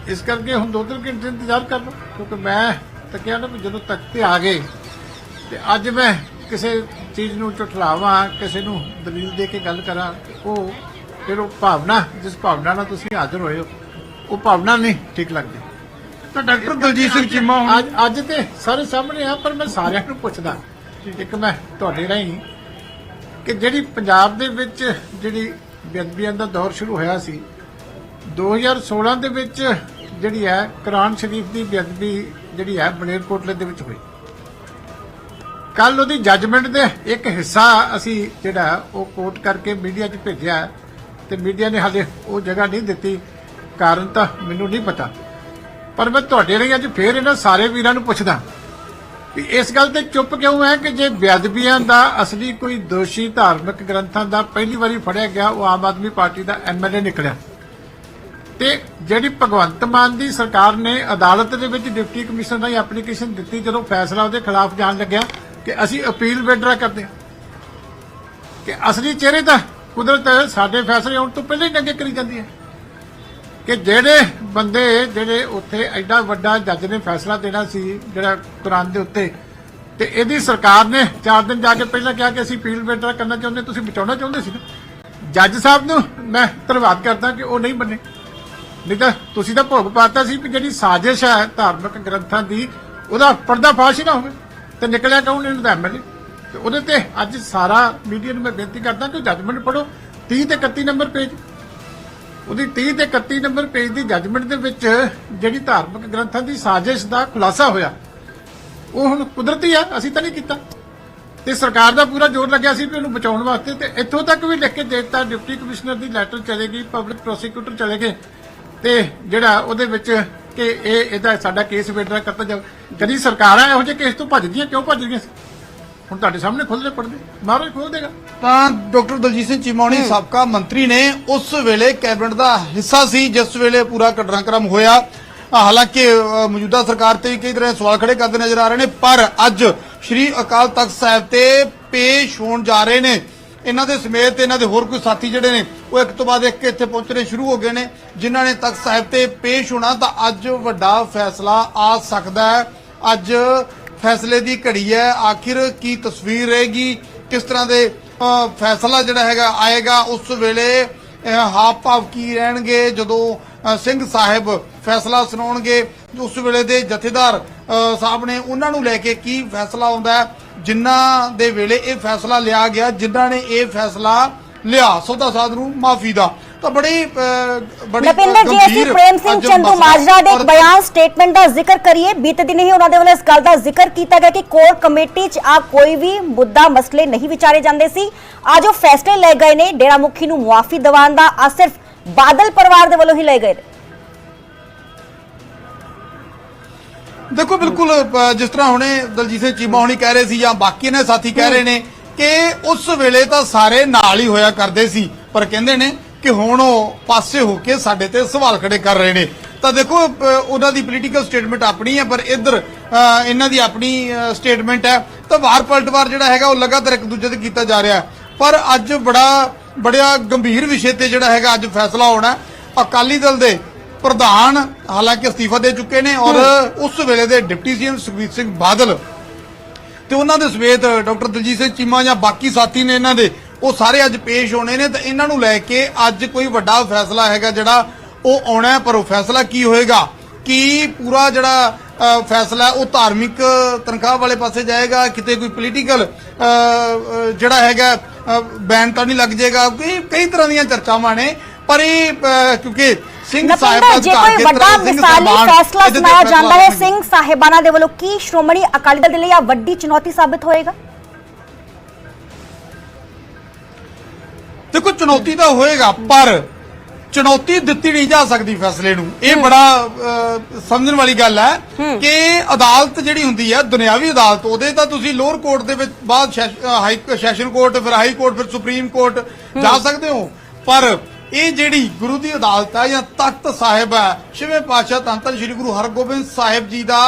ਇਸ ਕਰਕੇ ਹੁਣ ਦੋ ਤਿੰਨ ਘੰਟੇ ਇੰਤਜ਼ਾਰ ਕਰ ਲਓ ਕਿਉਂਕਿ ਮੈਂ ਤਾਂ ਕਿਹਾ ਨਾ ਵੀ ਜਦੋਂ ਤਖਤ ਤੇ ਆ ਗਏ, ਤੇ ਅੱਜ ਮੈਂ ਕਿਸੇ ਚੀਜ਼ ਨੂੰ ਝੁਠਲਾਵਾਂ, ਕਿਸੇ ਨੂੰ ਦਲੀਲ ਦੇ ਕੇ ਗੱਲ ਕਰਾਂ ਉਹ ਫਿਰ ਉਹ ਭਾਵਨਾ, ਜਿਸ ਭਾਵਨਾ ਨਾਲ ਤੁਸੀਂ ਹਾਜ਼ਰ ਹੋਏ ਹੋ, ਉਹ ਭਾਵਨਾ ਨਹੀਂ ਠੀਕ ਲੱਗਦੀ। ਤਾਂ ਡਾਕਟਰ ਦਲਜੀਤ ਸਿੰਘ ਚੀਮਾ ਹੁਣ। ਅੱਜ ਅੱਜ ਤੇ ਸਾਰੇ ਸਾਹਮਣੇ ਆ ਪਰ ਮੈਂ ਸਾਰਿਆਂ ਨੂੰ ਪੁੱਛਦਾ। ਇੱਕ ਮੈਂ ਤੁਹਾਡੇ ਰਾਹੀਂ ਕਿ ਜਿਹੜੀ ਪੰਜਾਬ ਦੇ ਵਿੱਚ ਜਿਹੜੀ ਬੇਅਦਬੀਆਂ ਦਾ ਦੌਰ ਸ਼ੁਰੂ ਹੋਇਆ ਸੀ 2016 ਦੇ ਵਿੱਚ ਜਿਹੜੀ ਹੈ ਕੁਰਾਨ ਸ਼ਰੀਫ ਦੀ ਬੇਅਦਬੀ ਜਿਹੜੀ ਹੈ ਬਨੇਰਕੋਟਲੇ ਦੇ ਵਿੱਚ ਹੋਈ। ਕੱਲ ਉਹਦੀ ਜੱਜਮੈਂਟ ਦੇ ਇੱਕ ਹਿੱਸਾ ਅਸੀਂ ਜਿਹੜਾ ਉਹ ਕੋਟ ਕਰਕੇ ਮੀਡੀਆ 'ਚ ਭੇਜਿਆ ਤੇ ਮੀਡੀਆ ਨੇ ਹਾਲੇ ਉਹ ਜਗ੍ਹਾ ਨਹੀਂ ਦਿੱਤੀ। ਕਾਰਨ ਤਾਂ ਮੈਨੂੰ ਨਹੀਂ ਪਤਾ। ਪਰ ਮੈਂ ਤੁਹਾਡੇ ਲਈ ਅੱਜ ਫੇਰ ਇਹਨਾਂ ਸਾਰੇ ਵੀਰਾਂ ਨੂੰ ਪੁੱਛਦਾ ਵੀ ਇਸ ਗੱਲ ਤੇ ਚੁੱਪ ਕਿਉਂ ਹੈ ਕਿ ਜੇ ਬੇਅਦਬੀਆਂ ਦਾ ਅਸਲੀ ਕੋਈ ਦੋਸ਼ੀ ਧਾਰਮਿਕ ਗ੍ਰੰਥਾਂ ਦਾ ਪਹਿਲੀ ਵਾਰੀ ਫੜਿਆ ਗਿਆ, ਉਹ ਆਮ ਆਦਮੀ ਪਾਰਟੀ ਦਾ ਐਮਐਲਏ ਨਿਕਲਿਆ। ਤੇ ਜਿਹੜੀ ਭਗਵੰਤ ਮਾਨ ਦੀ ਸਰਕਾਰ ਨੇ ਅਦਾਲਤ ਦੇ ਵਿੱਚ ਡਿਪਟੀ ਕਮਿਸ਼ਨਰ ਦਾ ਐਪਲੀਕੇਸ਼ਨ ਦਿੱਤੀ, ਜਦੋਂ ਫੈਸਲਾ ਉਹਦੇ ਖਿਲਾਫ ਜਾਣ ਲੱਗਿਆ ਕਿ ਅਸੀਂ ਅਪੀਲ ਵਿਡਰਾ ਕਰਦੇ ਹਾਂ। ਕਿ ਅਸਲੀ ਚਿਹਰੇ ਤਾਂ ਕੁਦਰਤ ਸਾਡੇ ਫੈਸਲੇ ਆਉਣ ਤੋਂ ਪਹਿਲਾਂ ਹੀ ਡੰਗੇ ਕਰੀ ਜਾਂਦੀ ਹੈ। ਕਿ ਜਿਹੜੇ ਬੰਦੇ ਜਿਹੜੇ ਉੱਥੇ ਐਡਾ ਵੱਡਾ ਜੱਜ ਨੇ ਫੈਸਲਾ ਦੇਣਾ ਸੀ, ਜਿਹੜਾ ਕੁਰਾਨ ਦੇ ਉੱਤੇ, ਤੇ ਇਹਦੀ ਸਰਕਾਰ ਨੇ 4 ਦਿਨ ਜਾ ਕੇ ਪਹਿਲਾਂ ਕਿਹਾ ਕਿ ਅਸੀਂ ਅਪੀਲ ਵਿਡਰਾ ਕਰਨਾ ਚਾਹੁੰਦੇ, ਤੁਸੀਂ ਬਚਾਉਣਾ ਚਾਹੁੰਦੇ ਸੀ ਨਾ। ਜੱਜ ਸਾਹਿਬ ਨੂੰ ਮੈਂ ਧੰਨਵਾਦ ਕਰਦਾ ਕਿ ਉਹ ਨਹੀਂ ਬਣੇ ਨਹੀਂ ਤਾਂ ਤੁਸੀਂ ਤਾਂ ਭੋਗ ਪਾਤਾ ਸੀ ਕਿ ਜਿਹੜੀ ਸਾਜ਼ਿਸ਼ ਹੈ ਧਾਰਮਿਕ ਗ੍ਰੰਥਾਂ ਦੀ, ਉਹਦਾ ਪਰਦਾਫਾਸ਼ ਹੀ ਨਾ ਹੋਵੇ, ਤੇ ਨਿਕਲਿਆ ਕੌਣ ਇਹਨਾਂ ਦਾ ਐਮਐਲਏ ਤੇ ਉਹਦੇ ਤੇ ਅੱਜ ਸਾਰਾ ਮੀਡੀਆ ਨੂੰ ਮੈਂ ਬੇਨਤੀ ਕਰਦਾ ਕਿ ਜੱਜਮੈਂਟ ਪੜੋ 30 ਤੇ 31 ਨੰਬਰ ਪੇਜ। ਉਹਦੀ 30 ਤੇ 31 ਨੰਬਰ ਪੇਜ ਦੀ ਜੱਜਮੈਂਟ ਦੇ ਵਿੱਚ ਜਿਹੜੀ ਧਾਰਮਿਕ ਗ੍ਰੰਥਾਂ ਦੀ ਸਾਜ਼ਿਸ਼ ਦਾ ਖੁਲਾਸਾ ਹੋਇਆ, ਉਹ ਹੁਣ ਕੁਦਰਤੀ ਆ, ਅਸੀਂ ਤਾਂ ਨਹੀਂ ਕੀਤਾ। ਤੇ ਸਰਕਾਰ ਦਾ ਪੂਰਾ ਜ਼ੋਰ ਲੱਗਿਆ ਸੀ ਵੀ ਉਹਨੂੰ ਬਚਾਉਣ ਵਾਸਤੇ ਤੇ ਇੱਥੋਂ ਤੱਕ ਵੀ ਲਿਖ ਕੇ ਦੇ ਦਿੱਤਾ, ਡਿਪਟੀ ਕਮਿਸ਼ਨਰ ਦੀ ਲੈਟਰ ਚਲੇ ਗਈ ਪਬਲਿਕ ਪ੍ਰੋਸੀਕਿਊਟਰ ਚਲੇ ਗਏ। ਤੇ ਜਿਹੜਾ ਉਹਦੇ ਵਿੱਚ ਕਿ ਇਹ, ਇਹਦਾ ਸਾਡਾ ਕੇਸ ਵਿਡਰਾ ਕਰਤਾ ਜਾਵੇ ਕਦੀ ਸਰਕਾਰਾਂ ਇਹੋ ਜਿਹੇ ਕੇਸ ਤੋਂ ਭੱਜਦੀਆਂ, ਕਿਉਂ ਭੱਜਦੀਆਂ ਸੀ? ਹੁਣ ਤੁਹਾਡੇ ਸਾਹਮਣੇ ਖੁੱਲ੍ਹਦੇ ਪੜਦੇ ਮਹਾਰਾਜ ਖੋਲ ਦੇਗਾ। ਤਾਂ ਡਾਕਟਰ ਦਲਜੀਤ ਸਿੰਘ ਚੀਮਾਣੀ ਸਾਬਕਾ ਮੰਤਰੀ ਨੇ ਉਸ ਵੇਲੇ ਕੈਬਨਿਟ ਦਾ ਹਿੱਸਾ ਸੀ ਜਿਸ ਵੇਲੇ ਪੂਰਾ ਘਟਨਾਕ੍ਰਮ ਹੋਇਆ। ਹਾਲਾਂਕਿ ਮੌਜੂਦਾ ਸਰਕਾਰ ਤੇ ਵੀ ਕਈ ਤਰ੍ਹਾਂ ਦੇ ਸਵਾਲ ਖੜੇ ਕਰਦੇ ਨਜ਼ਰ ਆ ਰਹੇ ਨੇ ਪਰ ਅੱਜ ਸ੍ਰੀ ਅਕਾਲ ਤਖਤ ਸਾਹਿਬ ਤੇ ਪੇਸ਼ ਹੋਣ ਜਾ ਰਹੇ ਨੇ। ਇਹਨਾਂ ਦੇ ਸਮੇਤ ਇਹਨਾਂ ਦੇ ਹੋਰ ਕੋਈ ਸਾਥੀ ਜਿਹੜੇ ਨੇ ਉਹ ਇੱਕ ਤੋਂ ਬਾਅਦ ਇੱਕ ਇੱਥੇ ਪਹੁੰਚਣੇ ਸ਼ੁਰੂ ਹੋ ਗਏ ਨੇ। ਜਿਨ੍ਹਾਂ ਨੇ ਤਖਤ ਸਾਹਿਬ ਤੇ ਪੇਸ਼ ਹੋਣਾ ਤਾਂ ਅੱਜ ਵੱਡਾ ਫੈਸਲਾ ਆ ਸਕਦਾ ਹੈ। ਅੱਜ ਫੈਸਲੇ ਦੀ ਘੜੀ ਹੈ। ਆਖਿਰ ਕੀ ਤਸਵੀਰ ਰਹੇਗੀ? ਕਿਸ ਤਰ੍ਹਾਂ ਦੇ ਫੈਸਲਾ ਜਿਹੜਾ ਹੈਗਾ ਆਏਗਾ, ਉਸ ਵੇਲੇ ਹਾਵ ਭਾਵ ਕੀ ਰਹਿਣਗੇ? ਜਦੋਂ ਸਿੰਘ ਸਾਹਿਬ ਫੈਸਲਾ ਸੁਣਾਉਣਗੇ, ਉਸ ਵੇਲੇ ਦੇ ਜਥੇਦਾਰ ਸਾਹਿਬ ਨੇ ਉਹਨਾਂ ਨੂੰ ਲੈ ਕੇ ਕੀ ਫੈਸਲਾ ਆਉਂਦਾ ਜਿਨ੍ਹਾਂ ਦੇ ਵੇਲੇ ਇਹ ਫੈਸਲਾ ਲਿਆ ਗਿਆ, ਜਿਨ੍ਹਾਂ ਨੇ ਇਹ ਫੈਸਲਾ ਲਿਆ ਸੌਦਾ ਸਾਧ ਨੂੰ ਮਾਫੀ ਦਾ। ਤਾਂ ਬੜੀ ਬੜੀ ਨਪਿੰਦਰ ਜੀ ਅਸੀਂ ਪ੍ਰੇਮ ਸਿੰਘ ਚੰਦੂ ਮਾਜਰਾ ਦੇ ਇੱਕ ਬਿਆਨ ਸਟੇਟਮੈਂਟ ਦਾ ਜ਼ਿਕਰ ਕਰੀਏ। ਬੀਤੇ ਦਿਨ ਹੀ ਉਹਨਾਂ ਦੇ ਵੱਲੋਂ ਇਸ ਗੱਲ ਦਾ ਜ਼ਿਕਰ ਕੀਤਾ ਗਿਆ ਕਿ ਕੋਰ ਕਮੇਟੀ 'ਚ ਆ ਕੋਈ ਵੀ ਮੁੱਦਾ ਮਸਲੇ ਨਹੀਂ ਵਿਚਾਰੇ ਜਾਂਦੇ ਸੀ। ਆ ਜੋ ਫੈਸਲੇ ਲਏ ਗਏ ਨੇ। ਡੇਰਾ ਮੁਖੀ ਨੂੰ ਮੁਆਫੀ ਦਿਵਾਉਣ ਦਾ ਆ ਸਿਰਫ ਬਾਦਲ ਪਰਿਵਾਰ ਦੇ ਵੱਲੋਂ ਹੀ ਲਏ ਗਏ ਨੇ। ਦੇਖੋ ਬਿਲਕੁਲ ਜਿਸ ਤਰ੍ਹਾਂ ਹੁਣੇ ਦਲਜੀਤ ਸਿੰਘ ਚੀਮਾ ਹੁਣੀ ਕਹਿ ਰਹੇ ਸੀ ਜਾਂ ਬਾਕੀ ਨੇ ਸਾਥੀ ਕਹਿ ਰਹੇ ਨੇ ਕਿ ਉਸ ਵੇਲੇ ਤਾਂ ਸਾਰੇ ਨਾਲ ਹੀ ਹੋਇਆ ਕਰਦੇ ਸੀ ਪਰ ਕਹਿੰਦੇ ਨੇ ਕਿ ਹੁਣ ਉਹ ਪਾਸੇ ਹੋ ਕੇ ਸਾਡੇ ਤੇ ਸਵਾਲ ਖੜੇ ਕਰ ਰਹੇ ਨੇ। ਤਾਂ ਦੇਖੋ ਉਹਨਾਂ ਦੀ ਪੋਲੀਟੀਕਲ ਸਟੇਟਮੈਂਟ ਆਪਣੀ ਹੈ ਪਰ ਇੱਧਰ ਇਹਨਾਂ ਦੀ ਆਪਣੀ ਸਟੇਟਮੈਂਟ ਹੈ। ਤਾਂ ਵਾਰ ਪਲਟਵਾਰ ਜਿਹੜਾ ਹੈਗਾ ਉਹ ਲਗਾਤਾਰ ਇੱਕ ਦੂਜੇ ਤੇ ਕੀਤਾ ਜਾ ਰਿਹਾ ਪਰ ਅੱਜ ਬੜਾ ਬੜਿਆ ਗੰਭੀਰ ਵਿਸ਼ੇ ਤੇ ਜਿਹੜਾ ਹੈਗਾ ਅੱਜ ਫੈਸਲਾ ਹੋਣਾ। ਅਕਾਲੀ ਦਲ ਦੇ ਪ੍ਰਧਾਨ ਹਾਲਾਂਕਿ ਅਸਤੀਫਾ ਦੇ ਚੁੱਕੇ ਨੇ ਔਰ ਉਸ ਵੇਲੇ ਦੇ ਡਿਪਟੀ ਸੀਐਮ ਸੁਖਬੀਰ ਸਿੰਘ ਬਾਦਲ ਤੇ ਉਹਨਾਂ ਦੇ ਸਮੇਤ ਡਾਕਟਰ ਦਲਜੀਤ ਸਿੰਘ ਚੀਮਾ ਜਾਂ ਬਾਕੀ ਸਾਥੀ ਨੇ ਇਹਨਾਂ ਦੇ, ਉਹ ਸਾਰੇ ਅੱਜ ਪੇਸ਼ ਹੋਣੇ ਨੇ ਤੇ ਇਹਨਾਂ ਨੂੰ ਲੈ ਕੇ ਅੱਜ ਕੋਈ ਵੱਡਾ ਫੈਸਲਾ ਹੈਗਾ ਜਿਹੜਾ ਉਹ ਆਉਣਾ ਪਰ ਉਹ ਫੈਸਲਾ ਕੀ ਹੋਏਗਾ? ਕੀ ਪੂਰਾ ਜਿਹੜਾ ਫੈਸਲਾ ਉਹ ਧਾਰਮਿਕ ਤਨਖਾਹ ਵਾਲੇ ਪਾਸੇ ਜਾਏਗਾ? ਕਿਤੇ ਕੋਈ ਪੋਲੀਟੀਕਲ ਜਿਹੜਾ ਹੈਗਾ ਬੈਨ ਤਾਂ ਨਹੀਂ ਲੱਗ ਜਾਏਗਾ? ਕਈ ਤਰ੍ਹਾਂ ਦੀਆਂ ਚਰਚਾਵਾਂ ਨੇ, ਪਰ ਇਹ ਕਿਉਂਕਿ ਸਿੰਘ ਸਾਹਿਬ ਨਪਿੰਦਰ ਜੇ ਕੋਈ ਵੱਡਾ ਮਿਸਾਲੀ ਫੈਸਲਾ ਸੁਣਾਇਆ ਜਾਂਦਾ ਹੈ ਸਿੰਘ ਸਾਹਿਬਾਨਾਂ ਦੇ ਵੱਲੋਂ ਕੀ ਸ਼੍ਰੋਮਣੀ ਅਕਾਲੀ ਦਲ ਦੇ ਲਈ ਆ ਵੱਡੀ ਚੁਣੌਤੀ ਸਾਬਿਤ ਹੋਏਗਾ? ਦੇਖੋ ਚੁਣੌਤੀ ਤਾਂ ਹੋਏਗਾ ਪਰ ਚੁਣੌਤੀ ਦਿੱਤੀ ਨਹੀਂ ਜਾ ਸਕਦੀ ਫੈਸਲੇ ਨੂੰ। ਇਹ ਬੜਾ ਸਮਝਣ ਵਾਲੀ ਗੱਲ ਹੈ ਕਿ ਅਦਾਲਤ ਜਿਹੜੀ ਹੁੰਦੀ ਹੈ ਦੁਨਿਆਵੀ ਅਦਾਲਤ ਉਹਦੇ ਤਾਂ ਤੁਸੀਂ ਲੋਅਰ ਕੋਰਟ ਦੇ ਵਿੱਚ ਬਾਅਦ ਹਾਈ ਸੈਸ਼ਨ ਕੋਰਟ ਫਿਰ ਹਾਈ ਕੋਰਟ ਫਿਰ ਸੁਪਰੀਮ ਕੋਰਟ ਜਾ ਸਕਦੇ ਹੋ। ਪਰ ਇਹ ਜਿਹੜੀ ਗੁਰੂ ਦੀ ਅਦਾਲਤ ਹੈ ਜਾਂ ਤਖਤ ਸਾਹਿਬ ਹੈ ਛੇਵੇਂ ਪਾਤਸ਼ਾਹ ਧੰਨ ਸ੍ਰੀ ਗੁਰੂ ਹਰਗੋਬਿੰਦ ਸਾਹਿਬ ਜੀ ਦਾ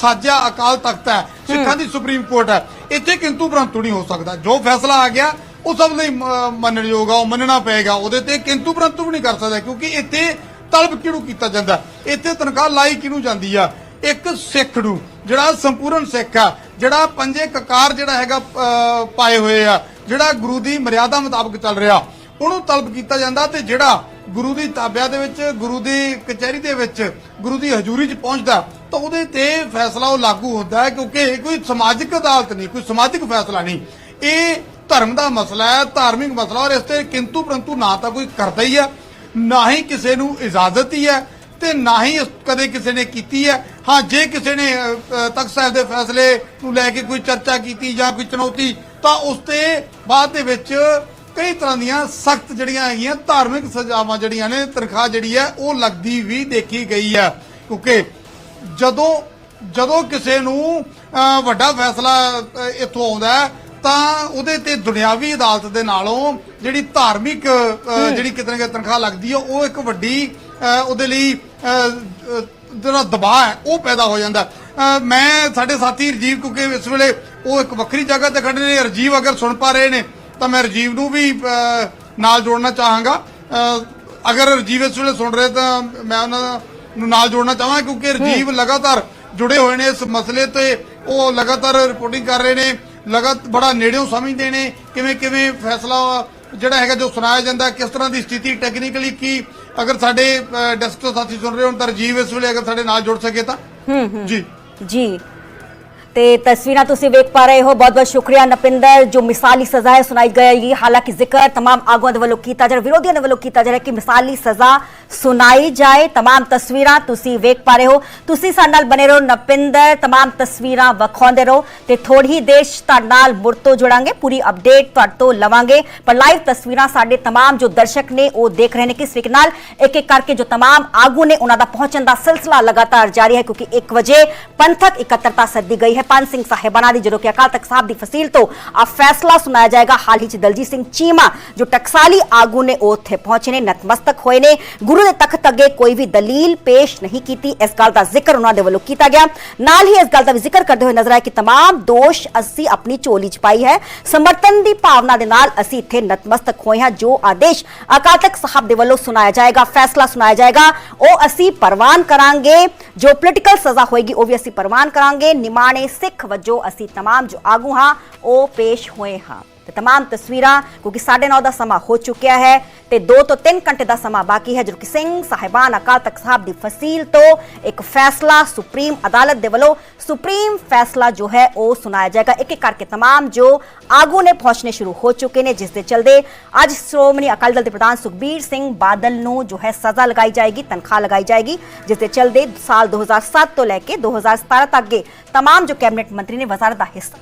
ਸਾਜਾ ਅਕਾਲ ਤਖਤ ਹੈ ਸਿੱਖਾਂ ਦੀ ਸੁਪਰੀਮ ਕੋਰਟ ਹੈ। ਇੱਥੇ ਕਿੰਤੂ ਪ੍ਰੰਤੂ ਨਹੀਂ ਹੋ ਸਕਦਾ। ਜੋ ਫੈਸਲਾ ਆ ਗਿਆ ਉਹ ਸਭ ਲਈ ਮੰਨਣਯੋਗ ਆ ਉਹ ਮੰਨਣਾ ਪਏਗਾ। ਉਹਦੇ ਤੇ ਕਿੰਤੂ ਪ੍ਰੰਤੂ ਵੀ ਨਹੀਂ ਕਰ ਸਕਦਾ ਕਿਉਂਕਿ ਇੱਥੇ ਤਲਬ ਕਿਹਨੂੰ ਕੀਤਾ ਜਾਂਦਾ? ਇੱਥੇ ਤਨਖਾਹ ਲਾਈ ਕਿਹਨੂੰ ਜਾਂਦੀ ਆ? ਇੱਕ ਸਿੱਖ ਨੂੰ ਜਿਹੜਾ ਸੰਪੂਰਨ ਸਿੱਖ ਆ ਜਿਹੜਾ ਪੰਜੇ ਕਕਾਰ ਜਿਹੜਾ ਹੈਗਾ ਪਾਏ ਹੋਏ ਆ ਜਿਹੜਾ ਗੁਰੂ ਦੀ ਮਰਿਆਦਾ ਮੁਤਾਬਕ ਚੱਲ ਰਿਹਾ। ਉਹਨੂੰ ਤਲਬ ਕੀਤਾ ਜਾਂਦਾ ਤੇ ਜਿਹੜਾ ਗੁਰੂ ਦੀ ਤਾਬਿਆ ਦੇ ਵਿੱਚ, ਗੁਰੂ ਦੀ ਕਚਹਿਰੀ ਦੇ ਵਿੱਚ, ਗੁਰੂ ਦੀ ਹਜ਼ੂਰੀ 'ਚ ਪਹੁੰਚਦਾ, ਤਾਂ ਉਹਦੇ ਤੇ ਫੈਸਲਾ ਉਹ ਲਾਗੂ ਹੁੰਦਾ ਹੈ ਕਿਉਂਕਿ ਇਹ ਕੋਈ ਸਮਾਜਿਕ ਅਦਾਲਤ ਨਹੀਂ, ਕੋਈ ਸਮਾਜਿਕ ਫੈਸਲਾ ਨਹੀਂ। ਇਹ ਧਰਮ ਦਾ ਮਸਲਾ ਹੈ, ਧਾਰਮਿਕ ਮਸਲਾ, ਔਰ ਇਸ ਤੇ ਕਿੰਤੂ ਪਰੰਤੂ ਨਾ ਤਾਂ ਕੋਈ ਕਰਦਾ ਹੀ ਹੈ ਨਾ ਹੀ ਕਿਸੇ ਨੂੰ ਇਜਾਜ਼ਤ ਹੀ ਹੈ, ਤੇ ਨਾ ਹੀ ਕਦੇ ਕਿਸੇ ਨੇ ਕੀਤੀ ਹੈ। ਹਾਂ, ਜੇ ਕਿਸੇ ਨੇ ਤਖਤ ਸਾਹਿਬ ਦੇ ਫੈਸਲੇ ਨੂੰ ਲੈ ਕੇ ਕੋਈ ਚਰਚਾ ਕੀਤੀ ਜਾਂ ਕੋਈ ਚੁਣੌਤੀ, ਤਾਂ ਉਸ ਤੇ ਬਾਅਦ ਦੇ ਵਿੱਚ ਕਈ ਤਰ੍ਹਾਂ ਦੀਆਂ ਸਖਤ ਜਿਹੜੀਆਂ ਹੈਗੀਆਂ ਧਾਰਮਿਕ ਸਜ਼ਾਵਾਂ ਜਿਹੜੀਆਂ ਨੇ ਤਨਖਾਹ ਜਿਹੜੀ ਹੈ ਉਹ ਲੱਗਦੀ ਵੀ ਦੇਖੀ ਗਈ ਹੈ। ਕਿਉਂਕਿ ਜਦੋਂ ਜਦੋਂ ਕਿਸੇ ਨੂੰ ਵੱਡਾ ਫੈਸਲਾ ਇੱਥੋਂ ਆਉਂਦਾ ਤਾਂ ਉਹਦੇ ਤੇ ਦੁਨਿਆਵੀ ਅਦਾਲਤ ਦੇ ਨਾਲੋਂ ਜਿਹੜੀ ਧਾਰਮਿਕ ਜਿਹੜੀ ਕਿਤੇ ਨਾ ਕਿਤੇ ਤਨਖਾਹ ਲੱਗਦੀ ਹੈ ਉਹ ਇੱਕ ਵੱਡੀ ਉਹਦੇ ਲਈ ਜਿਹੜਾ ਦਬਾਅ ਹੈ ਉਹ ਪੈਦਾ ਹੋ ਜਾਂਦਾ ਮੈਂ ਸਾਡੇ ਸਾਥੀ ਰਜੀਵ ਕਿਉਂਕਿ ਇਸ ਵੇਲੇ ਉਹ ਇੱਕ ਵੱਖਰੀ ਜਗ੍ਹਾ ਤੇ ਖੜੇ ਨੇ ਰਜੀਵ ਅਗਰ ਸੁਣ ਪਾ ਰਹੇ ਨੇ ਤਾਂ ਮੈਂ ਰਜੀਵ ਨੂੰ ਵੀ ਨਾਲ ਜੋੜਨਾ ਚਾਹਾਂਗਾ। ਅਗਰ ਰਜੀਵ ਇਸ ਵੇਲੇ ਸੁਣ ਰਹੇ ਤਾਂ ਮੈਂ ਉਹਨਾਂ ਨੂੰ ਨਾਲ ਜੋੜਨਾ ਚਾਹਾਂ ਕਿਉਂਕਿ ਰਜੀਵ ਲਗਾਤਾਰ ਜੁੜੇ ਹੋਏ ਨੇ ਇਸ ਮਸਲੇ ਤੇ। ਉਹ ਲਗਾਤਾਰ ਰਿਪੋਰਟਿੰਗ ਕਰ ਰਹੇ ਨੇ ਲਗਾਤ ਬੜਾ ਨੇੜਿਓਂ ਸਮਝਦੇ ਨੇ ਕਿਵੇਂ ਕਿਵੇਂ ਫੈਸਲਾ ਜਿਹੜਾ ਹੈਗਾ ਜੋ ਸੁਣਾਇਆ ਜਾਂਦਾ ਕਿਸ ਤਰ੍ਹਾਂ ਦੀ ਸਥਿਤੀ ਟੈਕਨੀਕਲੀ ਕੀ। ਅਗਰ ਸਾਡੇ ਡੈਸਕ ਤੋਂ ਸਾਥੀ ਸੁਣ ਰਹੇ ਹੋਣ ਤਾਂ ਰਜੀਵ ਇਸ ਵੇਲੇ ਅਗਰ ਸਾਡੇ ਨਾਲ ਜੁੜ ਸਕੇ ਤਾਂ। ਜੀ। ਜੀ। ਤੇ ਤਸਵੀਰਾਂ ਤੁਸੀਂ ਵੇਖ ਪਾ ਰਹੇ ਹੋ ਬਹੁਤ ਬਹੁਤ ਸ਼ੁਕਰੀਆ ਨਪਿੰਦਰ ਜੋ ਮਿਸਾਲੀ ਸਜ਼ਾ ਹੈ ਸੁਣਾਈ ਗਈ ਹਾਲਾਂਕਿ ਜ਼ਿਕਰ तमाम ਆਗੂਆਂ ਦੇ ਵੱਲੋਂ ਕੀਤਾ ਜਾ ਰਿਹਾ ਵਿਰੋਧੀਆਂ ਦੇ ਵੱਲੋਂ ਕੀਤਾ ਜਾ ਰਿਹਾ ਕਿ ਮਿਸਾਲੀ ਸਜ਼ਾ ਸੁਣਾਈ ਜਾਏ तमाम ਤਸਵੀਰਾਂ ਤੁਸੀਂ ਵੇਖ ਪਾ ਰਹੇ ਹੋ ਤੁਸੀਂ ਸਾਡੇ ਨਾਲ ਬਨੇ ਰਹੋ ਨਪਿੰਦਰ तमाम ਤਸਵੀਰਾਂ ਵਿਖਾਉਂਦੇ ਰਹੋ ਤੇ ਥੋੜੀ ਹੀ ਦੇਰ 'ਚ ਤੁਹਾਡੇ ਨਾਲ ਮੁੜ ਤੋਂ ਜੁੜਾਂਗੇ ਪੂਰੀ ਅਪਡੇਟ ਤੁਹਾਡੇ ਤੋਂ ਲਵਾਂਗੇ ਪਰ ਲਾਈਵ ਤਸਵੀਰਾਂ ਸਾਡੇ तमाम ਜੋ ਦਰਸ਼ਕ ਨੇ ਉਹ ਦੇਖ ਰਹੇ ਨੇ ਕਿਸ ਤਰੀਕੇ ਨਾਲ ਇੱਕ ਇੱਕ ਕਰਕੇ ਜੋ तमाम ਆਗੂ ਨੇ ਉਹਨਾਂ ਦਾ ਪਹੁੰਚਣ ਦਾ ਸਿਲਸਿਲਾ ਲਗਾਤਾਰ ਜਾਰੀ ਹੈ ਕਿਉਂਕਿ 1 ਵਜੇ ਪੰਥਕ ਇਕੱਤਰਤਾ ਸੱਦੀ ਗਈ ਹੈ ਪੰਜ ਸਿੰਘ ਸਾਹਿਬਾਨਾਂ ਦੀ ਜਦੋਂ ਕਿ ਅਕਾਲ ਤਖਤ ਸਾਹਿਬ ਦੀ ਫਸੀਲ ਤੋਂ ਆ ਫੈਸਲਾ ਸੁਣਾਇਆ ਜਾਏਗਾ ਹਾਲ ਹੀ ਚ ਦਲਜੀਤ ਸਿੰਘ ਚੀਮਾ ਜੋ ਟਕਸਾਲੀ ਆਗੂ ਨੇ ਉਹ ਉੱਥੇ ਪਹੁੰਚੇ ਨੇ ਨਤਮਸਤਕ ਹੋਏ ਨੇ ਗੁਰੂ ਦੇ ਤਖਤ ਅੱਗੇ ਕੋਈ ਵੀ ਦਲੀਲ ਪੇਸ਼ ਨਹੀਂ ਕੀਤੀ ਇਸ ਗੱਲ ਦਾ ਜ਼ਿਕਰ ਉਹਨਾਂ ਦੇ ਵੱਲੋਂ ਕੀਤਾ ਗਿਆ ਨਾਲ ਹੀ ਇਸ ਗੱਲ ਦਾ ਵੀ ਜ਼ਿਕਰ ਕਰਦੇ ਹੋਏ ਨਜ਼ਰ ਆਇਆ ਕਿ तमाम ਦੋਸ਼ ਅਸੀਂ ਆਪਣੀ ਝੋਲੀ ਚ ਪਾਈ ਹੈ ਸਮਰਥਨ ਦੀ ਭਾਵਨਾ ਦੇ ਨਾਲ ਅਸੀਂ ਇੱਥੇ ਨਤਮਸਤਕ ਹੋਏ ਹਾਂ ਜੋ ਆਦੇਸ਼ ਅਕਾਲ ਤਖਤ ਸਾਹਿਬ ਦੇ ਵੱਲੋਂ ਸੁਣਾਇਆ ਜਾਏਗਾ ਫੈਸਲਾ ਸੁਣਾਇਆ ਜਾਏਗਾ ਉਹ ਅਸੀਂ ਪ੍ਰਵਾਨ ਕਰਾਂਗੇ ਜੋ ਪੋਲੀਟੀਕਲ ਸਜ਼ਾ ਹੋਏਗੀ ਉਹ ਵੀ ਅਸੀਂ ਪ੍ਰਵਾਨ ਕਰਾਂਗੇ ਨਿਮਾਣੇ ਸਿੱਖ ਵਜੋਂ ਅਸੀਂ तमाम ਜੋ ਆਗੂ ਹਾਂ ਉਹ ਪੇਸ਼ ਹੋਏ ਹਾਂ ਤੇ तमाम ਤਸਵੀਰਾਂ ਕਿਉਂਕਿ 9:30 ਦਾ ਸਮਾਂ ਹੋ ਚੁੱਕਿਆ ਹੈ ਤੇ 2 ਤੋਂ 3 ਘੰਟੇ ਦਾ ਸਮਾਂ ਬਾਕੀ ਹੈ ਜਦੋਂ ਕਿ ਸਿੰਘ ਸਾਹਿਬਾਨ ਅਕਾਲ ਤਖਤ ਸਾਹਿਬ ਦੀ ਫਸੀਲ ਤੋਂ ਇੱਕ ਫੈਸਲਾ ਸੁਪਰੀਮ ਅਦਾਲਤ ਦੇ ਵੱਲੋਂ ਸੁਪਰੀਮ ਫੈਸਲਾ ਜੋ ਹੈ ਉਹ ਸੁਣਾਇਆ ਜਾਏਗਾ ਇੱਕ ਇੱਕ ਕਰਕੇ तमाम ਜੋ ਆਗੂ ਨੇ ਪਹੁੰਚਣੇ ਸ਼ੁਰੂ ਹੋ ਚੁੱਕੇ ਨੇ ਜਿਸ ਦੇ ਚਲਦੇ ਅੱਜ ਸ਼੍ਰੋਮਣੀ ਅਕਾਲੀ ਦਲ ਦੇ ਪ੍ਰਧਾਨ ਸੁਖਬੀਰ ਸਿੰਘ ਬਾਦਲ ਨੂੰ ਜੋ ਹੈ ਸਜ਼ਾ ਲਗਾਈ ਜਾਏਗੀ ਤਨਖਾਹ ਲਗਾਈ ਜਾਏਗੀ ਜਿਸ ਦੇ ਚਲਦੇ ਸਾਲ 2007 ਤੋਂ ਲੈ ਕੇ 2017 ਤੱਕ ਅੱਗੇ तमाम ਜੋ ਕੈਬਨਿਟ ਮੰਤਰੀ ਨੇ ਵਜ਼ਾਰਤ ਦਾ ਹਿੱਸਾ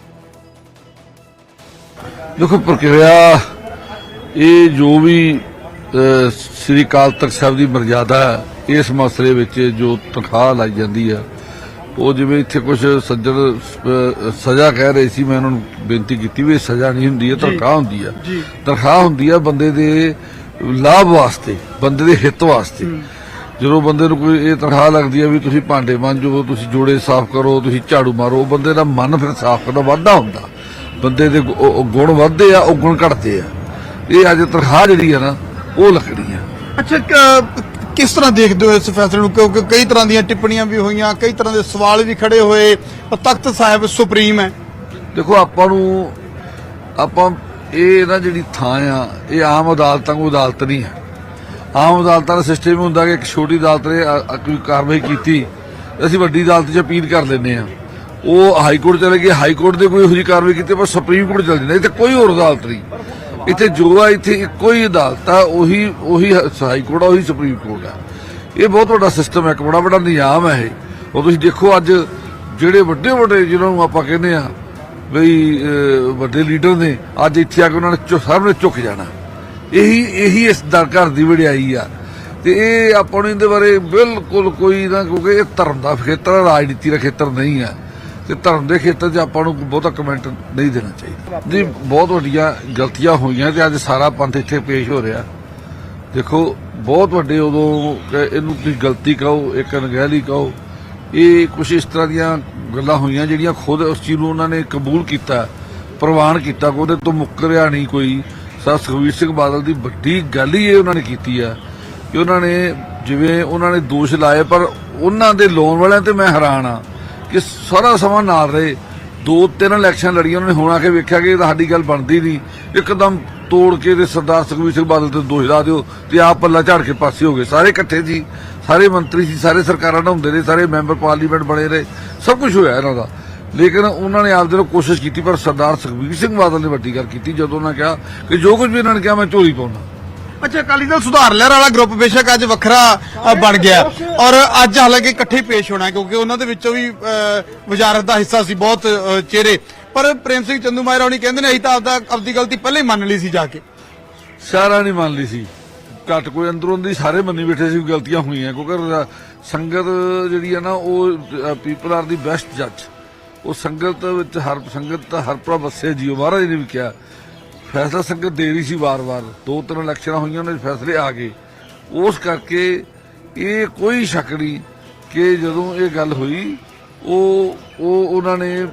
ਦੇਖੋ ਪ੍ਰਕਿਰਿਆ ਇਹ ਜੋ ਵੀ ਅਹ, ਸ੍ਰੀ ਅਕਾਲ ਤਖਤ ਸਾਹਿਬ ਦੀ ਮਰਜ਼ਾਦਾ ਹੈ ਇਸ ਮਸਲੇ ਵਿੱਚ ਜੋ ਤਨਖਾਹ ਲਾਈ ਜਾਂਦੀ ਹੈ ਉਹ ਜਿਵੇਂ ਇੱਥੇ ਕੁਝ ਸੱਜਣ ਅਹ, ਸਜ਼ਾ ਕਹਿ ਰਹੇ ਸੀ ਮੈਂ ਉਹਨਾਂ ਨੂੰ ਬੇਨਤੀ ਕੀਤੀ ਵੀ ਇਹ ਸਜ਼ਾ ਨਹੀਂ ਹੁੰਦੀ ਹੈ ਤਨਖਾਹ ਹੁੰਦੀ ਹੈ ਤਨਖਾਹ ਹੁੰਦੀ ਹੈ ਬੰਦੇ ਦੇ ਲਾਭ ਵਾਸਤੇ ਬੰਦੇ ਦੇ ਹਿੱਤ ਵਾਸਤੇ ਜਦੋਂ ਬੰਦੇ ਨੂੰ ਕੋਈ ਇਹ ਤਨਖਾਹ ਲੱਗਦੀ ਹੈ ਵੀ ਤੁਸੀਂ ਭਾਂਡੇ ਮਾਂਜੋ ਤੁਸੀਂ ਜੋੜੇ ਸਾਫ਼ ਕਰੋ ਤੁਸੀਂ ਝਾੜੂ ਮਾਰੋ ਉਹ ਬੰਦੇ ਦਾ ਮਨ ਫਿਰ ਸਾਫ਼ ਕਰਦਾ ਵਾਧਾ ਹੁੰਦਾ। ਬੰਦੇ ਦੇ ਗੁਣ ਵੱਧਦੇ ਆ ਉਹ ਗੁਣ ਘਟਦੇ ਆ। ਇਹ ਅੱਜ ਤਨਖਾਹ ਜਿਹੜੀ ਆ ਨਾ ਉਹ ਲੱਗਣੀ ਆ। ਅੱਛਾ ਕਿਸ ਤਰ੍ਹਾਂ ਦੇਖਦੇ ਹੋ ਇਸ ਫੈਸਲੇ ਨੂੰ? ਕਿਉਂਕਿ ਕਈ ਤਰ੍ਹਾਂ ਦੀਆਂ ਟਿੱਪਣੀਆਂ ਵੀ ਹੋਈਆਂ ਕਈ ਤਰ੍ਹਾਂ ਦੇ ਸਵਾਲ ਵੀ ਖੜੇ ਹੋਏ ਤਖਤ ਸਾਹਿਬ ਸੁਪਰੀਮ ਹੈ। ਦੇਖੋ ਆਪਾਂ ਨੂੰ ਆਪਾਂ ਇਹ ਨਾ ਜਿਹੜੀ ਥਾਂ ਆ ਇਹ ਆਮ ਅਦਾਲਤਾਂ ਕੋ ਅਦਾਲਤ ਨਹੀਂ ਹੈ ਆਮ ਅਦਾਲਤਾਂ ਦਾ ਸਿਸਟਮ ਹੁੰਦਾ ਕਿ ਇੱਕ ਛੋਟੀ ਅਦਾਲਤ ਨੇ ਕੋਈ ਕਾਰਵਾਈ ਕੀਤੀ, ਅਸੀਂ ਵੱਡੀ ਅਦਾਲਤ 'ਚ ਅਪੀਲ ਕਰ ਲੈਂਦੇ ਆ ਉਹ ਹਾਈ ਕੋਰਟ ਚਲੇ ਗਏ, ਹਾਈ ਕੋਰਟ ਦੇ ਕੋਈ ਇਹੋ ਜਿਹੀ ਕਾਰਵਾਈ ਕੀਤੀ, ਪਰ ਸੁਪਰੀਮ ਕੋਰਟ ਚਲ ਜਾਂਦਾ ਇੱਥੇ ਕੋਈ ਹੋਰ ਅਦਾਲਤ ਨਹੀਂ। ਇੱਥੇ ਜੋ ਆ, ਇੱਥੇ ਇੱਕੋ ਹੀ ਅਦਾਲਤ ਆ, ਉਹੀ ਉਹੀ ਹਾਈ ਕੋਰਟ ਆ, ਉਹੀ ਸੁਪਰੀਮ ਕੋਰਟ ਆ। ਇਹ ਬਹੁਤ ਵੱਡਾ ਸਿਸਟਮ ਹੈ, ਇੱਕ ਬੜਾ ਵੱਡਾ ਨਿਯਾਮ ਹੈ ਇਹ। ਉਹ ਤੁਸੀਂ ਦੇਖੋ ਅੱਜ ਜਿਹੜੇ ਵੱਡੇ ਵੱਡੇ ਜਿਹਨਾਂ ਨੂੰ ਆਪਾਂ ਕਹਿੰਦੇ ਆ ਬਈ ਵੱਡੇ ਲੀਡਰ ਨੇ, ਅੱਜ ਇੱਥੇ ਆ ਕੇ ਉਹਨਾਂ ਨੇ ਚੁ- ਸਾਹਮਣੇ ਝੁਕ ਜਾਣਾ। ਇਹੀ ਇਹੀ ਇਸ ਦਰ ਘਰ ਦੀ ਵਡਿਆਈ ਆ। ਤੇ ਇਹ ਆਪਾਂ ਨੂੰ ਇਹਦੇ ਬਾਰੇ ਬਿਲਕੁਲ ਕੋਈ ਨਾ, ਕਿਉਂਕਿ ਇਹ ਧਰਮ ਦਾ ਖੇਤਰ ਰਾਜਨੀਤੀ ਦਾ ਖੇਤਰ ਨਹੀਂ ਆ। ਤੇ ਧਰਮ ਦੇ ਖੇਤਰ 'ਚ ਆਪਾਂ ਨੂੰ ਬਹੁਤਾ ਕਮੈਂਟ ਨਹੀਂ ਦੇਣਾ ਚਾਹੀਦਾ। ਜੀ, ਬਹੁਤ ਵੱਡੀਆਂ ਗਲਤੀਆਂ ਹੋਈਆਂ ਤੇ ਅੱਜ ਸਾਰਾ ਪੰਥ ਇੱਥੇ ਪੇਸ਼ ਹੋ ਰਿਹਾ। ਦੇਖੋ, ਬਹੁਤ ਵੱਡੇ ਉਦੋਂ ਇਹਨੂੰ ਤੁਸੀਂ ਗਲਤੀ ਕਹੋ, ਇੱਕ ਅਣਗਹਿਲੀ ਕਹੋ, ਇਹ ਕੁਝ ਇਸ ਤਰ੍ਹਾਂ ਦੀਆਂ ਗੱਲਾਂ ਹੋਈਆਂ ਜਿਹੜੀਆਂ ਖੁਦ ਉਸ ਚੀਜ਼ ਨੂੰ ਉਹਨਾਂ ਨੇ ਕਬੂਲ ਕੀਤਾ, ਪ੍ਰਵਾਨ ਕੀਤਾ, ਕਿ ਉਹਦੇ ਤੋਂ ਮੁੱਕਰਿਆ ਨਹੀਂ ਕੋਈ। ਸਰ ਸੁਖਬੀਰ ਸਿੰਘ ਬਾਦਲ ਦੀ ਵੱਡੀ ਗੱਲ ਹੀ ਇਹ ਉਹਨਾਂ ਨੇ ਕੀਤੀ ਆ ਕਿ ਉਹਨਾਂ ਨੇ ਜਿਵੇਂ ਉਹਨਾਂ ਨੇ ਦੋਸ਼ ਲਾਏ, ਪਰ ਉਹਨਾਂ ਦੇ ਲੋਨ ਵਾਲਿਆਂ ਤੇ ਮੈਂ ਹੈਰਾਨ ਆ ਕਿ ਸਾਰਾ ਸਮਾਂ ਨਾਲ ਰਹੇ। ਦੋ ਤਿੰਨ ਇਲੈਕਸ਼ਨ ਲੜੀਆਂ ਉਹਨਾਂ ਨੇ, ਹੁਣ ਆ ਕੇ ਵੇਖਿਆ ਕਿ ਇਹ ਤਾਂ ਸਾਡੀ ਗੱਲ ਬਣਦੀ ਨਹੀਂ। ਇੱਕਦਮ ਤੋੜ ਕੇ ਤੇ ਸਰਦਾਰ ਸੁਖਬੀਰ ਸਿੰਘ ਬਾਦਲ ਤੇ ਦੋਸ਼ ਲਾ ਦਿਓ ਤੇ ਆਪ ਪੱਲਾ ਝਾੜ ਕੇ ਪਾਸੇ ਹੋ ਗਏ। ਸਾਰੇ ਇਕੱਠੇ ਸੀ ਸਾਰੇ ਮੰਤਰੀ ਸੀ, ਸਾਰੇ ਸਰਕਾਰਾਂ ਨਾਲ ਹੁੰਦੇ ਰਹੇ, ਸਾਰੇ ਮੈਂਬਰ ਪਾਰਲੀਮੈਂਟ ਬਣੇ ਰਹੇ। ਸਭ ਕੁਝ ਹੋਇਆ ਇਹਨਾਂ ਦਾ। ਲੇਕਿਨ ਉਹਨਾਂ ਨੇ ਆਪਦੇ ਨੂੰ ਕੋਸ਼ਿਸ਼ ਕੀਤੀ ਪਰ ਸਰਦਾਰ ਸੁਖਬੀਰ ਸਿੰਘ ਬਾਦਲ ਨੇ ਵੱਡੀ ਗੱਲ ਕੀਤੀ ਜਦੋਂ ਉਹਨਾਂ ਕਿਹਾ ਕਿ ਜੋ ਕੁਝ ਵੀ ਇਹਨਾਂ ਨੇ ਕਿਹਾ ਮੈਂ ਝੋਲੀ ਪਾਉਣਾ ਅੱਛਾ ਅਕਾਲੀ ਦਲ ਸੁਧਾਰ ਲਹਿਰ ਵਾਲਾ ਗਰੁੱਪ ਬੇਸ਼ੱਕ ਅੱਜ ਵੱਖਰਾ ਬਣ ਗਿਆ। ਔਰ ਅੱਜ ਹਾਲਾਂਕਿ ਇਕੱਠੇ ਪੇਸ਼ ਹੋਣਾ ਕਿਉਂਕਿ ਉਹਨਾਂ ਦੇ ਵਿੱਚੋਂ ਵੀ ਵਜ਼ਾਰਤ ਦਾ ਹਿੱਸਾ ਸੀ ਬਹੁਤ ਚਿਹਰੇ। ਪਰ ਪ੍ਰੇਮ ਸਿੰਘ ਚੰਦੂ ਮਾਇਰਾ ਹੋਣੀ ਕਹਿੰਦੇ ਨੇ ਅਸੀਂ ਤਾਂ ਆਪਦਾ ਆਪਦੀ ਗਲਤੀ ਪਹਿਲਾਂ ਹੀ ਮੰਨ ਲਈ ਸੀ ਜਾ ਕੇ। ਸਾਰਾ ਨਹੀਂ ਮੰਨ ਲਈ ਸੀ। ਘੱਟ ਕੋਈ ਅੰਦਰੋਂ ਦੀ ਸਾਰੇ ਮੰਨੀ ਬੈਠੇ ਸੀ ਗਲਤੀਆਂ ਹੋਈਆਂ ਕਿਉਂਕਿ ਸੰਗਤ ਜਿਹੜੀ ਹੈ ਨਾ ਉਹ ਪੀਪਲ ਆਰ ਦੀ ਬੈਸਟ ਜੱਜ। ਉਹ ਸੰਗਤ ਵਿੱਚ ਹਰ ਸੰਗਤ ਤਾਂ ਹਰ ਪ੍ਰਭ ਵਸੇ ਜੀਓ ਮਹਾਰਾਜ ਨੇ ਵੀ ਕਿਹਾ। ਫੈਸਲਾ ਸੰਗਤ ਦੇ ਰਹੀ ਸੀ ਵਾਰ-ਵਾਰ। ਦੋ ਤਿੰਨ ਇਲੈਕਸ਼ਨਾਂ ਹੋਈਆਂ ਉਹਨਾਂ ਦੇ ਫੈਸਲੇ ਆ ਗਏ। ਉਸ ਕਰਕੇ ਇਹ ਕੋਈ ਸ਼ੱਕ ਨਹੀਂ ਕਿ ਜਦੋਂ ਇਹ ਗੱਲ ਹੋਈ, ਉਹ ਉਹ ਉਹਨਾਂ ਨੇ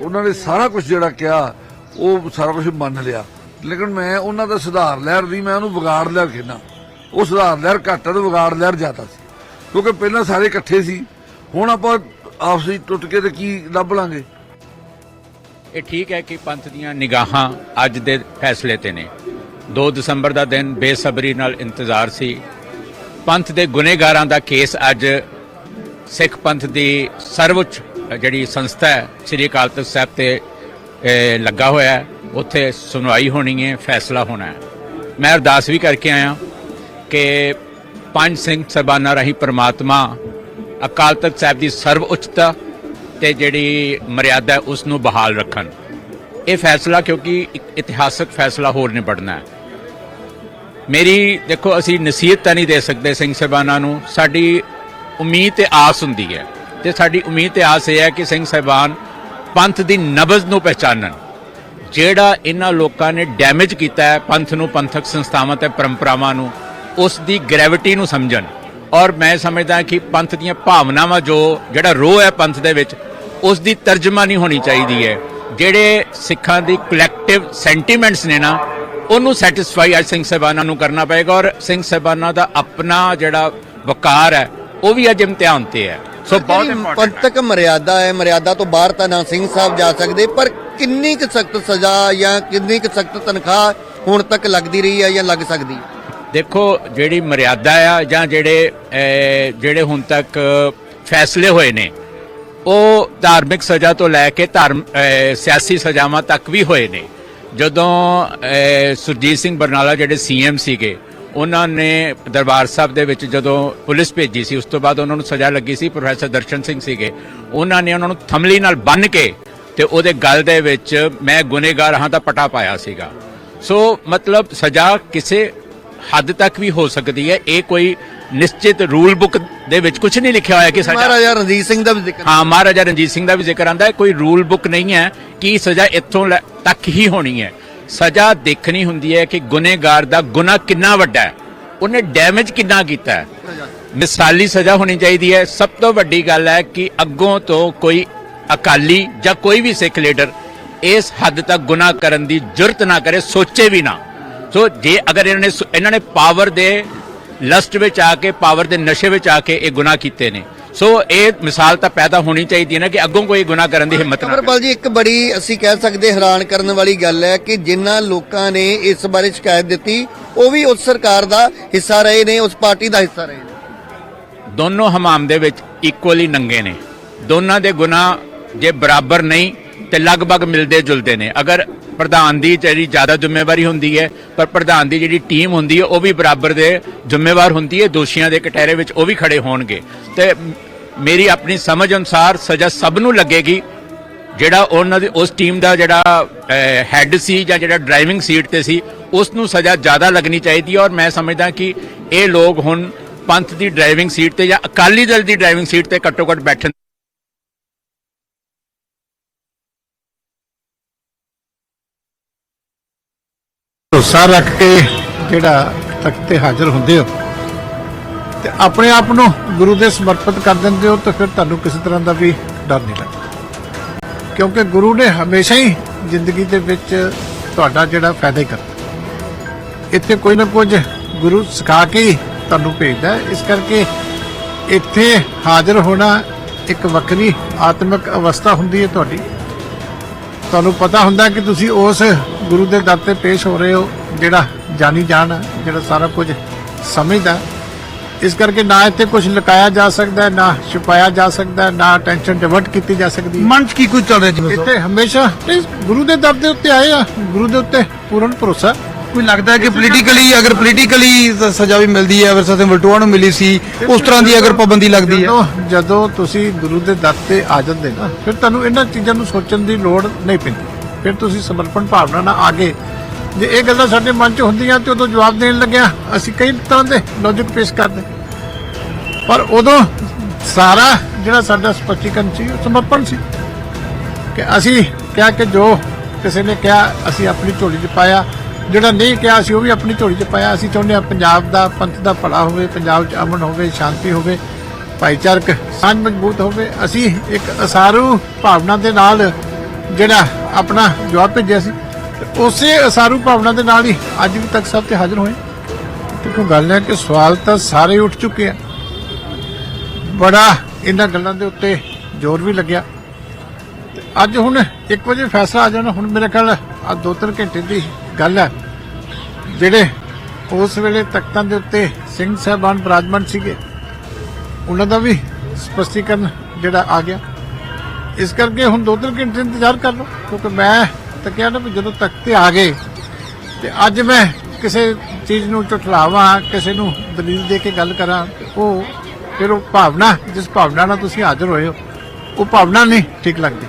ਉਹਨਾਂ ਨੇ ਸਾਰਾ ਕੁਝ ਜਿਹੜਾ ਕਿਹਾ, ਉਹ ਸਾਰਾ ਕੁਝ ਮੰਨ ਲਿਆ। ਲੇਕਿਨ ਮੈਂ ਉਹਨਾਂ ਦਾ ਸੁਧਾਰ ਲਹਿਰ ਦੀ, ਮੈਂ ਉਹਨੂੰ ਵਿਗਾੜ ਲਹਿਰ ਕਹਿੰਦਾ। ਉਹ ਸੁਧਾਰ ਲਹਿਰ ਘੱਟ ਹੈ ਤੇ ਵਿਗਾੜ ਲਹਿਰ ਜ਼ਿਆਦਾ ਸੀ। ਕਿਉਂਕਿ ਪਹਿਲਾਂ ਸਾਰੇ ਇਕੱਠੇ ਸੀ। ਹੁਣ ਆਪਾਂ ਆਪਸੀ ਟੁੱਟ ਕੇ ਤੇ ਕੀ ਲੱਭ ਲਾਂਗੇ? ਇਹ ਠੀਕ ਹੈ ਕਿ ਪੰਥ ਦੀਆਂ ਨਿਗਾਹਾਂ ਅੱਜ ਦੇ ਫੈਸਲੇ ਤੇ ਨੇ। 2 ਦਸੰਬਰ ਦਾ ਦਿਨ ਬੇਸਬਰੀ ਨਾਲ ਇੰਤਜ਼ਾਰ ਸੀ। ਪੰਥ ਦੇ ਗੁਨੇਗਾਰਾਂ ਦਾ ਕੇਸ ਅੱਜ ਸਿੱਖ ਪੰਥ ਦੀ ਸਰਵਉੱਚ ਜਿਹੜੀ ਸੰਸਥਾ ਹੈ, ਸ੍ਰੀ ਅਕਾਲ ਤਖਤ ਸਾਹਿਬ ਤੇ ਲੱਗਾ ਹੋਇਆ ਹੈ। ਉੱਥੇ ਸੁਣਵਾਈ ਹੋਣੀ ਹੈ, ਫੈਸਲਾ ਹੋਣਾ ਹੈ। ਮੈਂ ਅਰਦਾਸ ਵੀ ਕਰਕੇ ਆਇਆ ਕਿ ਪੰਜ ਸਿੰਘ ਸਰਬਾਨਾ ਰਾਹੀਂ ਪਰਮਾਤਮਾ ਅਕਾਲ ਤਖਤ ਸਾਹਿਬ ਦੀ ਸਰਵਉੱਚਤਾ ਤੇ ਜਿਹੜੀ ਮਰਿਆਦਾ ਉਸ ਨੂੰ ਬਹਾਲ ਰੱਖਣ। ਇਹ ਫੈਸਲਾ ਕਿਉਂਕਿ ਇੱਕ ਇਤਿਹਾਸਕ ਫੈਸਲਾ ਹੋਰ ਨਿਬੜਨਾ ਹੈ। ਮੇਰੀ, ਦੇਖੋ, ਅਸੀਂ ਨਸੀਹਤ ਤਾਂ ਨਹੀਂ ਦੇ ਸਕਦੇ ਸਿੰਘ ਸਾਹਿਬਾਨਾਂ ਨੂੰ। ਸਾਡੀ ਉਮੀਦ ਤੇ ਆਸ ਹੁੰਦੀ ਹੈ। ਤੇ ਸਾਡੀ ਉਮੀਦ ਤੇ ਆਸ ਇਹ ਹੈ ਕਿ ਸਿੰਘ ਸਾਹਿਬਾਨ ਪੰਥ ਦੀ ਨਬਜ਼ ਨੂੰ ਪਹਿਚਾਨਣ। ਜਿਹੜਾ ਇਹਨਾਂ ਲੋਕਾਂ ਨੇ ਡੈਮੇਜ ਕੀਤਾ ਹੈ, ਪੰਥ ਨੂੰ, ਪੰਥਕ ਸੰਸਥਾਵਾਂ ਤੇ ਪਰੰਪਰਾਵਾਂ ਨੂੰ, ਉਸ ਦੀ ਗ੍ਰੈਵਿਟੀ ਨੂੰ ਸਮਝਣ। ਔਰ ਮੈਂ ਸਮਝਦਾ ਕਿ ਪੰਥ ਦੀਆਂ ਭਾਵਨਾਵਾਂ ਜੋ ਜਿਹੜਾ ਰੋਹ ਹੈ ਪੰਥ ਦੇ ਵਿੱਚ ਉਸ ਦੀ ਤਰਜਮਾ ਨਹੀਂ ਹੋਣੀ ਚਾਹੀਦੀ ਹੈ। ਜਿਹੜੇ ਸਿੱਖਾਂ ਦੀ ਕਲੈਕਟਿਵ ਸੈਂਟੀਮੈਂਟਸ ਨੇ ਨਾ ਉਹਨੂੰ ਸੈਟੀਸਫਾਈ ਅੱਜ ਸਿੰਘ ਸਾਹਿਬਾਨਾਂ ਨੂੰ ਕਰਨਾ ਪਏਗਾ ਔਰ ਸਿੰਘ ਸਾਹਿਬਾਨਾਂ ਦਾ ਆਪਣਾ ਜਿਹੜਾ ਵਕਾਰ ਹੈ ਉਹ ਵੀ ਅੱਜ ਇਮਤਿਹਾਨ ਤੇ ਹੈ। ਸੋ ਬਹੁਤ ਇੰਪੋਰਟੈਂਟ ਪੰਥਕ ਮਰਿਆਦਾ ਹੈ ਮਰਿਆਦਾ ਤੋਂ ਬਾਹਰ ਤਾਂ ਨਾ ਸਿੰਘ ਸਾਹਿਬ ਜਾ ਸਕਦੇ ਪਰ ਕਿੰਨੀ ਕੁ ਸਖਤ ਸਜ਼ਾ ਜਾਂ ਕਿੰਨੀ ਕੁ ਸਖਤ ਤਨਖਾਹ ਹੁਣ ਤੱਕ ਲੱਗਦੀ ਰਹੀ ਹੈ ਜਾਂ ਲੱਗ ਸਕਦੀ ਹੈ? ਦੇਖੋ, ਜਿਹੜੀ ਮਰਿਆਦਾ ਆ ਜਾਂ ਜਿਹੜੇ ਜਿਹੜੇ ਹੁਣ ਤੱਕ ਫੈਸਲੇ ਹੋਏ ਨੇ, ਉਹ ਧਾਰਮਿਕ ਸਜ਼ਾ ਤੋਂ ਲੈ ਕੇ ਧਰਮ ਸਿਆਸੀ ਸਜ਼ਾਵਾਂ ਤੱਕ ਵੀ ਹੋਏ ਨੇ। ਜਦੋਂ ਸੁਰਜੀਤ ਸਿੰਘ ਬਰਨਾਲਾ ਜਿਹੜੇ ਸੀਐਮ ਸੀਗੇ, ਉਹਨਾਂ ਨੇ ਦਰਬਾਰ ਸਾਹਿਬ ਦੇ ਵਿੱਚ ਜਦੋਂ ਪੁਲਿਸ ਭੇਜੀ ਸੀ, ਉਸ ਤੋਂ ਬਾਅਦ ਉਹਨਾਂ ਨੂੰ ਸਜ਼ਾ ਲੱਗੀ ਸੀ, ਪ੍ਰੋਫੈਸਰ ਦਰਸ਼ਨ ਸਿੰਘ ਸੀਗੇ। ਉਹਨਾਂ ਨੇ ਉਹਨਾਂ ਨੂੰ ਥਮਲੀ ਨਾਲ ਬੰਨ੍ਹ ਕੇ ਤੇ ਉਹਦੇ ਗਲ ਦੇ ਵਿੱਚ ਮੈਂ ਗੁਨੇਗਾਰ ਹਾਂ ਦਾ ਪਟਾ ਪਾਇਆ ਸੀਗਾ। ਸੋ ਮਤਲਬ ਸਜ਼ਾ ਕਿਸੇ ਹੱਦ ਤੱਕ ਵੀ ਹੋ ਸਕਦੀ ਹੈ। ਇਹ ਕੋਈ ਨਿਸ਼ਚਿਤ ਰੂਲ ਬੁੱਕ ਦੇ ਵਿੱਚ ਕੁਝ ਨਹੀਂ ਲਿਖਿਆ ਹੋਇਆ ਕਿ ਸਜ਼ਾ ਮਹਾਰਾਜਾ ਰਣਜੀਤ ਸਿੰਘ ਦਾ ਵੀ ਜ਼ਿਕਰ ਹਾਂ ਮਹਾਰਾਜਾ ਰਣਜੀਤ ਸਿੰਘ ਦਾ ਵੀ ਜ਼ਿਕਰ ਆਂਦਾ ਹੈ। ਕੋਈ ਰੂਲ ਬੁੱਕ ਨਹੀਂ ਹੈ ਕਿ ਸਜ਼ਾ ਇੱਥੋਂ ਲੈ- ਤੱਕ ਹੀ ਹੋਣੀ ਹੈ। ਸਜ਼ਾ ਦੇਖਣੀ ਹੁੰਦੀ ਹੈ ਕਿ ਗੁਨੇਗਾਰ ਦਾ ਗੁਨਾਹ ਕਿੰਨਾ ਵੱਡਾ ਹੈ। ਉਹਨੇ ਡੈਮੇਜ ਕਿੰਨਾ ਕੀਤਾ ਹੈ। ਮਿਸਾਲੀ ਸਜ਼ਾ ਹੋਣੀ ਚਾਹੀਦੀ ਹੈ। ਸਭ ਤੋਂ ਵੱਡੀ ਗੱਲ ਹੈ ਕਿ ਅੱਗੋਂ ਤੋਂ ਕੋਈ ਅਕਾਲੀ ਜਾਂ ਕੋਈ ਵੀ ਸਿੱਖ ਲੀਡਰ ਇਸ ਹੱਦ ਤੱਕ ਗੁਨਾਹ ਕਰਨ ਦੀ ਜੁਰਤ ਨਾ ਕਰੇ ਸੋਚੇ ਵੀ ਨਾ। ਸੋ ਜੇ ਅਗਰ ਇਹਨਾਂ ਨੇ ਇਹਨਾਂ ਨੇ ਪਾਵਰ ਦੇ ਲਸਟ ਵਿੱਚ ਆ ਕੇ ਪਾਵਰ ਦੇ ਨਸ਼ੇ ਵਿੱਚ ਆ ਕੇ ਇਹ ਗੁਨਾਹ ਕੀਤੇ ਨੇ। ਸੋ ਇਹ ਮਿਸਾਲ ਤਾਂ ਪੈਦਾ ਹੋਣੀ ਚਾਹੀਦੀ ਹੈ ਨਾ ਕਿ ਅੱਗੋਂ ਕੋਈ ਗੁਨਾਹ ਕਰਨ ਦੀ ਹਿੰਮਤ ਨਾ ਕਰੇ। ਅਮਰਪਾਲ ਜੀ ਇੱਕ ਬੜੀ ਅਸੀਂ ਕਹਿ ਸਕਦੇ ਹੈਰਾਨ ਕਰਨ ਵਾਲੀ ਗੱਲ ਹੈ ਕਿ ਜਿਨ੍ਹਾਂ ਲੋਕਾਂ ਨੇ ਇਸ ਬਾਰੇ ਸ਼ਿਕਾਇਤ ਦਿੱਤੀ ਉਹ ਵੀ ਉਸ ਸਰਕਾਰ ਦਾ ਹਿੱਸਾ ਰਹੇ ਨੇ ਉਸ ਪਾਰਟੀ ਦਾ ਹਿੱਸਾ ਰਹੇ ਨੇ। ਦੋਨੋਂ ਹਮਾਮ ਦੇ ਵਿੱਚ ਇਕੁਅਲੀ ਨੰਗੇ ਨੇ। ਦੋਨਾਂ ਦੇ ਗੁਨਾਹ ਜੇ ਬਰਾਬਰ ਨਹੀਂ ਤੇ ਲਗਭਗ ਮਿਲਦੇ ਜੁਲਦੇ ਨੇ। ਅਗਰ ਪ੍ਰਧਾਨ ਦੀ ਜਿਹੜੀ ਜ਼ਿਆਦਾ ਜ਼ਿੰਮੇਵਾਰੀ ਹੁੰਦੀ ਹੈ, ਪਰ ਪ੍ਰਧਾਨ ਦੀ ਜਿਹੜੀ ਟੀਮ ਹੁੰਦੀ ਹੈ, ਉਹ ਵੀ ਬਰਾਬਰ ਦੇ ਜ਼ਿੰਮੇਵਾਰ ਹੁੰਦੀ ਹੈ, ਦੋਸ਼ੀਆਂ ਦੇ ਕਟਹਿਰੇ ਵਿੱਚ ਉਹ ਵੀ ਖੜੇ ਹੋਣਗੇ। ਤੇ ਮੇਰੀ ਆਪਣੀ ਸਮਝ ਅਨੁਸਾਰ ਸਜ਼ਾ ਸਭ ਨੂੰ ਲੱਗੇਗੀ, ਜਿਹੜਾ ਉਹਨਾਂ ਦੀ, ਉਸ ਟੀਮ ਦਾ ਜਿਹੜਾ ਹੈੱਡ ਸੀ ਜਾਂ ਜਿਹੜਾ ਡਰਾਈਵਿੰਗ ਸੀਟ ਤੇ ਸੀ, ਉਸ ਨੂੰ ਸਜ਼ਾ ਜ਼ਿਆਦਾ ਲੱਗਣੀ ਚਾਹੀਦੀ ਹੈ। ਔਰ ਮੈਂ ਸਮਝਦਾ ਕਿ ਇਹ ਲੋਕ ਹੁਣ ਪੰਥ ਦੀ ਡਰਾਈਵਿੰਗ ਸੀਟ ਤੇ ਜਾਂ ਅਕਾਲੀ ਦਲ ਦੀ ਡਰਾਈਵਿੰਗ ਸੀਟ ਤੇ ਘੱਟੋ ਘੱਟ ਬੈਠਣ ਭਰੋਸਾ ਰੱਖ ਕੇ ਜਿਹੜਾ ਤਖਤ ਤੇ ਹਾਜ਼ਰ ਹੁੰਦੇ ਹੋ ਤੇ ਆਪਣੇ ਆਪ ਨੂੰ ਗੁਰੂ ਦੇ ਸਮਰਪਿਤ ਕਰ ਦਿੰਦੇ ਹੋ ਤਾਂ ਫਿਰ ਤੁਹਾਨੂੰ ਕਿਸੇ ਤਰ੍ਹਾਂ ਦਾ ਵੀ ਡਰ ਨਹੀਂ ਲੱਗਦਾ। ਕਿਉਂਕਿ ਗੁਰੂ ਨੇ ਹਮੇਸ਼ਾ ਹੀ ਜ਼ਿੰਦਗੀ ਦੇ ਵਿੱਚ ਤੁਹਾਡਾ ਜਿਹੜਾ ਫਾਇਦਾ ਹੀ ਕਰਦਾ ਇੱਥੇ ਕੋਈ ਨਾ ਕੁਝ ਗੁਰੂ ਸਿਖਾ ਕੇ ਹੀ ਤੁਹਾਨੂੰ ਭੇਜਦਾ ਇਸ ਕਰਕੇ ਇੱਥੇ ਹਾਜ਼ਰ ਹੋਣਾ ਇੱਕ ਵੱਖਰੀ ਆਤਮਿਕ ਅਵਸਥਾ ਹੁੰਦੀ ਹੈ ਤੁਹਾਡੀ। ਤੁਹਾਨੂੰ ਪਤਾ ਹੁੰਦਾ ਕਿ ਤੁਸੀਂ ਉਸ ਗੁਰੂ ਦੇ ਦਰ ਤੇ ਪੇਸ਼ ਹੋ ਰਹੇ ਹੋ ਜਿਹੜਾ ਜਾਣੀ ਜਾਣ ਜਿਹੜਾ ਸਾਰਾ ਕੁਝ ਸਮਝਦਾ। ਇਸ ਕਰਕੇ ਨਾ ਇੱਥੇ ਕੁਝ ਲੁਕਾਇਆ ਜਾ ਸਕਦਾ ਹੈ ਨਾ ਛੁਪਾਇਆ ਜਾ ਸਕਦਾ ਹੈ ਨਾ ਟੈਨਸ਼ਨ ਡਿਵਰਟ ਕੀਤੀ ਜਾ ਸਕਦੀ। ਹੈ ਮਨ ਚ ਕੀ ਕੁਝ ਚੱਲ ਰਿਹਾ ਜੀ? ਇੱਥੇ ਹਮੇਸ਼ਾ ਗੁਰੂ ਦੇ ਦਰ ਦੇ ਉੱਤੇ ਆਏ ਆ ਗੁਰੂ ਦੇ ਉੱਤੇ ਪੂਰਨ ਭਰੋਸਾ। ਕੋਈ ਲੱਗਦਾ ਹੈ ਕਿ ਪੋਲੀਟੀਕਲੀ ਅਗਰ ਪੋਲੀਟੀਕਲੀ ਸਜ਼ਾ ਵੀ ਮਿਲਦੀ ਹੈ, ਅਗਰ ਸਤੇ ਵਲਟੋਆ ਨੂੰ ਮਿਲੀ ਸੀ, ਉਸ ਤਰ੍ਹਾਂ ਦੀ ਅਗਰ ਪਾਬੰਦੀ ਲੱਗਦੀ ਹੈ। ਜਦੋਂ ਜਦੋਂ ਤੁਸੀਂ ਗੁਰੂ ਦੇ ਦਰ ਤੇ ਆ ਜਾਂਦੇ ਨਾ, ਫਿਰ ਤੁਹਾਨੂੰ ਇਹਨਾਂ ਚੀਜ਼ਾਂ ਨੂੰ ਸੋਚਣ ਦੀ ਲੋੜ ਨਹੀਂ ਪੈਂਦੀ। ਫਿਰ ਤੁਸੀਂ ਸਮਰਪਣ ਭਾਵਨਾ ਨਾਲ ਆਗੇ। ਜੇ ਇਹ ਗੱਲਾਂ ਸਾਡੇ ਮਨ 'ਚ ਹੁੰਦੀਆਂ ਤੇ ਉਦੋਂ ਜਵਾਬ ਦੇਣ ਲੱਗਿਆ, ਅਸੀਂ ਕਈ ਤਰ੍ਹਾਂ ਦੇ ਲੌਜੀਕ ਪੇਸ਼ ਕਰਦੇ। ਪਰ ਉਦੋਂ ਸਾਰਾ ਜਿਹੜਾ ਸਾਡਾ ਸਪਸ਼ਟੀਕਰਨ ਸੀ, ਉਹ ਸਮਰਪਣ ਸੀ। ਕਿ ਅਸੀਂ ਕਿਹਾ ਕਿ ਜੋ ਕਿਸੇ ਨੇ ਕਿਹਾ, ਅਸੀਂ ਆਪਣੀ ਝੋਲੀ 'ਚ ਪਾਇਆ ਜਿਹੜਾ ਨਹੀਂ ਕਿਹਾ ਸੀ, ਉਹ ਵੀ ਆਪਣੀ ਝੋਲੀ 'ਚ ਪਾਇਆ। ਅਸੀਂ ਚਾਹੁੰਦੇ ਹਾਂ ਪੰਜਾਬ ਦਾ ਪੰਥ ਦਾ ਭਲਾ ਹੋਵੇ, ਪੰਜਾਬ 'ਚ ਅਮਨ ਹੋਵੇ, ਸ਼ਾਂਤੀ ਹੋਵੇ, ਭਾਈਚਾਰਕ ਸਾਂਝ ਮਜ਼ਬੂਤ ਹੋਵੇ। ਅਸੀਂ ਇੱਕ ਅਸਾਰੂ ਭਾਵਨਾ ਦੇ ਨਾਲ ਜਿਹੜਾ ਆਪਣਾ ਜਵਾਬ ਭੇਜਿਆ ਸੀ ਉਸੇ ਅਸਾਰੂ ਭਾਵਨਾ ਦੇ ਨਾਲ ਹੀ ਅੱਜ ਵੀ ਤੱਕ ਸਭ ਤੇ ਹਾਜ਼ਰ ਹੋਏ। ਤੇ ਗੱਲ ਹੈ ਕਿ ਸਵਾਲ ਤਾਂ ਸਾਰੇ ਉੱਠ ਚੁੱਕੇ ਆ। ਬੜਾ ਇਹਨਾਂ ਗੱਲਾਂ ਦੇ ਉੱਤੇ ਜ਼ੋਰ ਵੀ ਲੱਗਿਆ। ਅੱਜ ਹੁਣ 1 ਵਜੇ ਫੈਸਲਾ ਆ ਜਾਣਾ। ਹੁਣ ਮੇਰੇ ਖਿਆਲ ਆ ਦੋ ਤਿੰਨ ਘੰਟੇ ਦੀ ਗੱਲ ਹੈ। ਜਿਹੜੇ ਉਸ ਵੇਲੇ ਤਖਤਾਂ ਦੇ ਉੱਤੇ ਸਿੰਘ ਸਾਹਿਬਾਨ ਬਰਾਜਮਾਨ ਸੀਗੇ, ਉਹਨਾਂ ਦਾ ਵੀ ਸਪਸ਼ਟੀਕਰਨ ਜਿਹੜਾ ਆ ਗਿਆ। ਇਸ ਕਰਕੇ ਹੁਣ ਦੋ ਤਿੰਨ ਘੰਟੇ ਇੰਤਜ਼ਾਰ ਕਰ ਲਓ, ਕਿਉਂਕਿ ਮੈਂ ਤਾਂ ਕਿਹਾ ਨਾ ਵੀ ਜਦੋਂ ਤਖਤ ਤੇ ਆ ਗਏ, ਤੇ ਅੱਜ ਮੈਂ ਕਿਸੇ ਚੀਜ਼ ਨੂੰ ਝੁਠਲਾਵਾਂ, ਕਿਸੇ ਨੂੰ ਦਲੀਲ ਦੇ ਕੇ ਗੱਲ ਕਰਾਂ ਉਹ ਫਿਰ ਉਹ ਭਾਵਨਾ, ਜਿਸ ਭਾਵਨਾ ਨਾਲ ਤੁਸੀਂ ਹਾਜ਼ਰ ਹੋਏ ਹੋ, ਉਹ ਭਾਵਨਾ ਨਹੀਂ ਠੀਕ ਲੱਗਦੀ।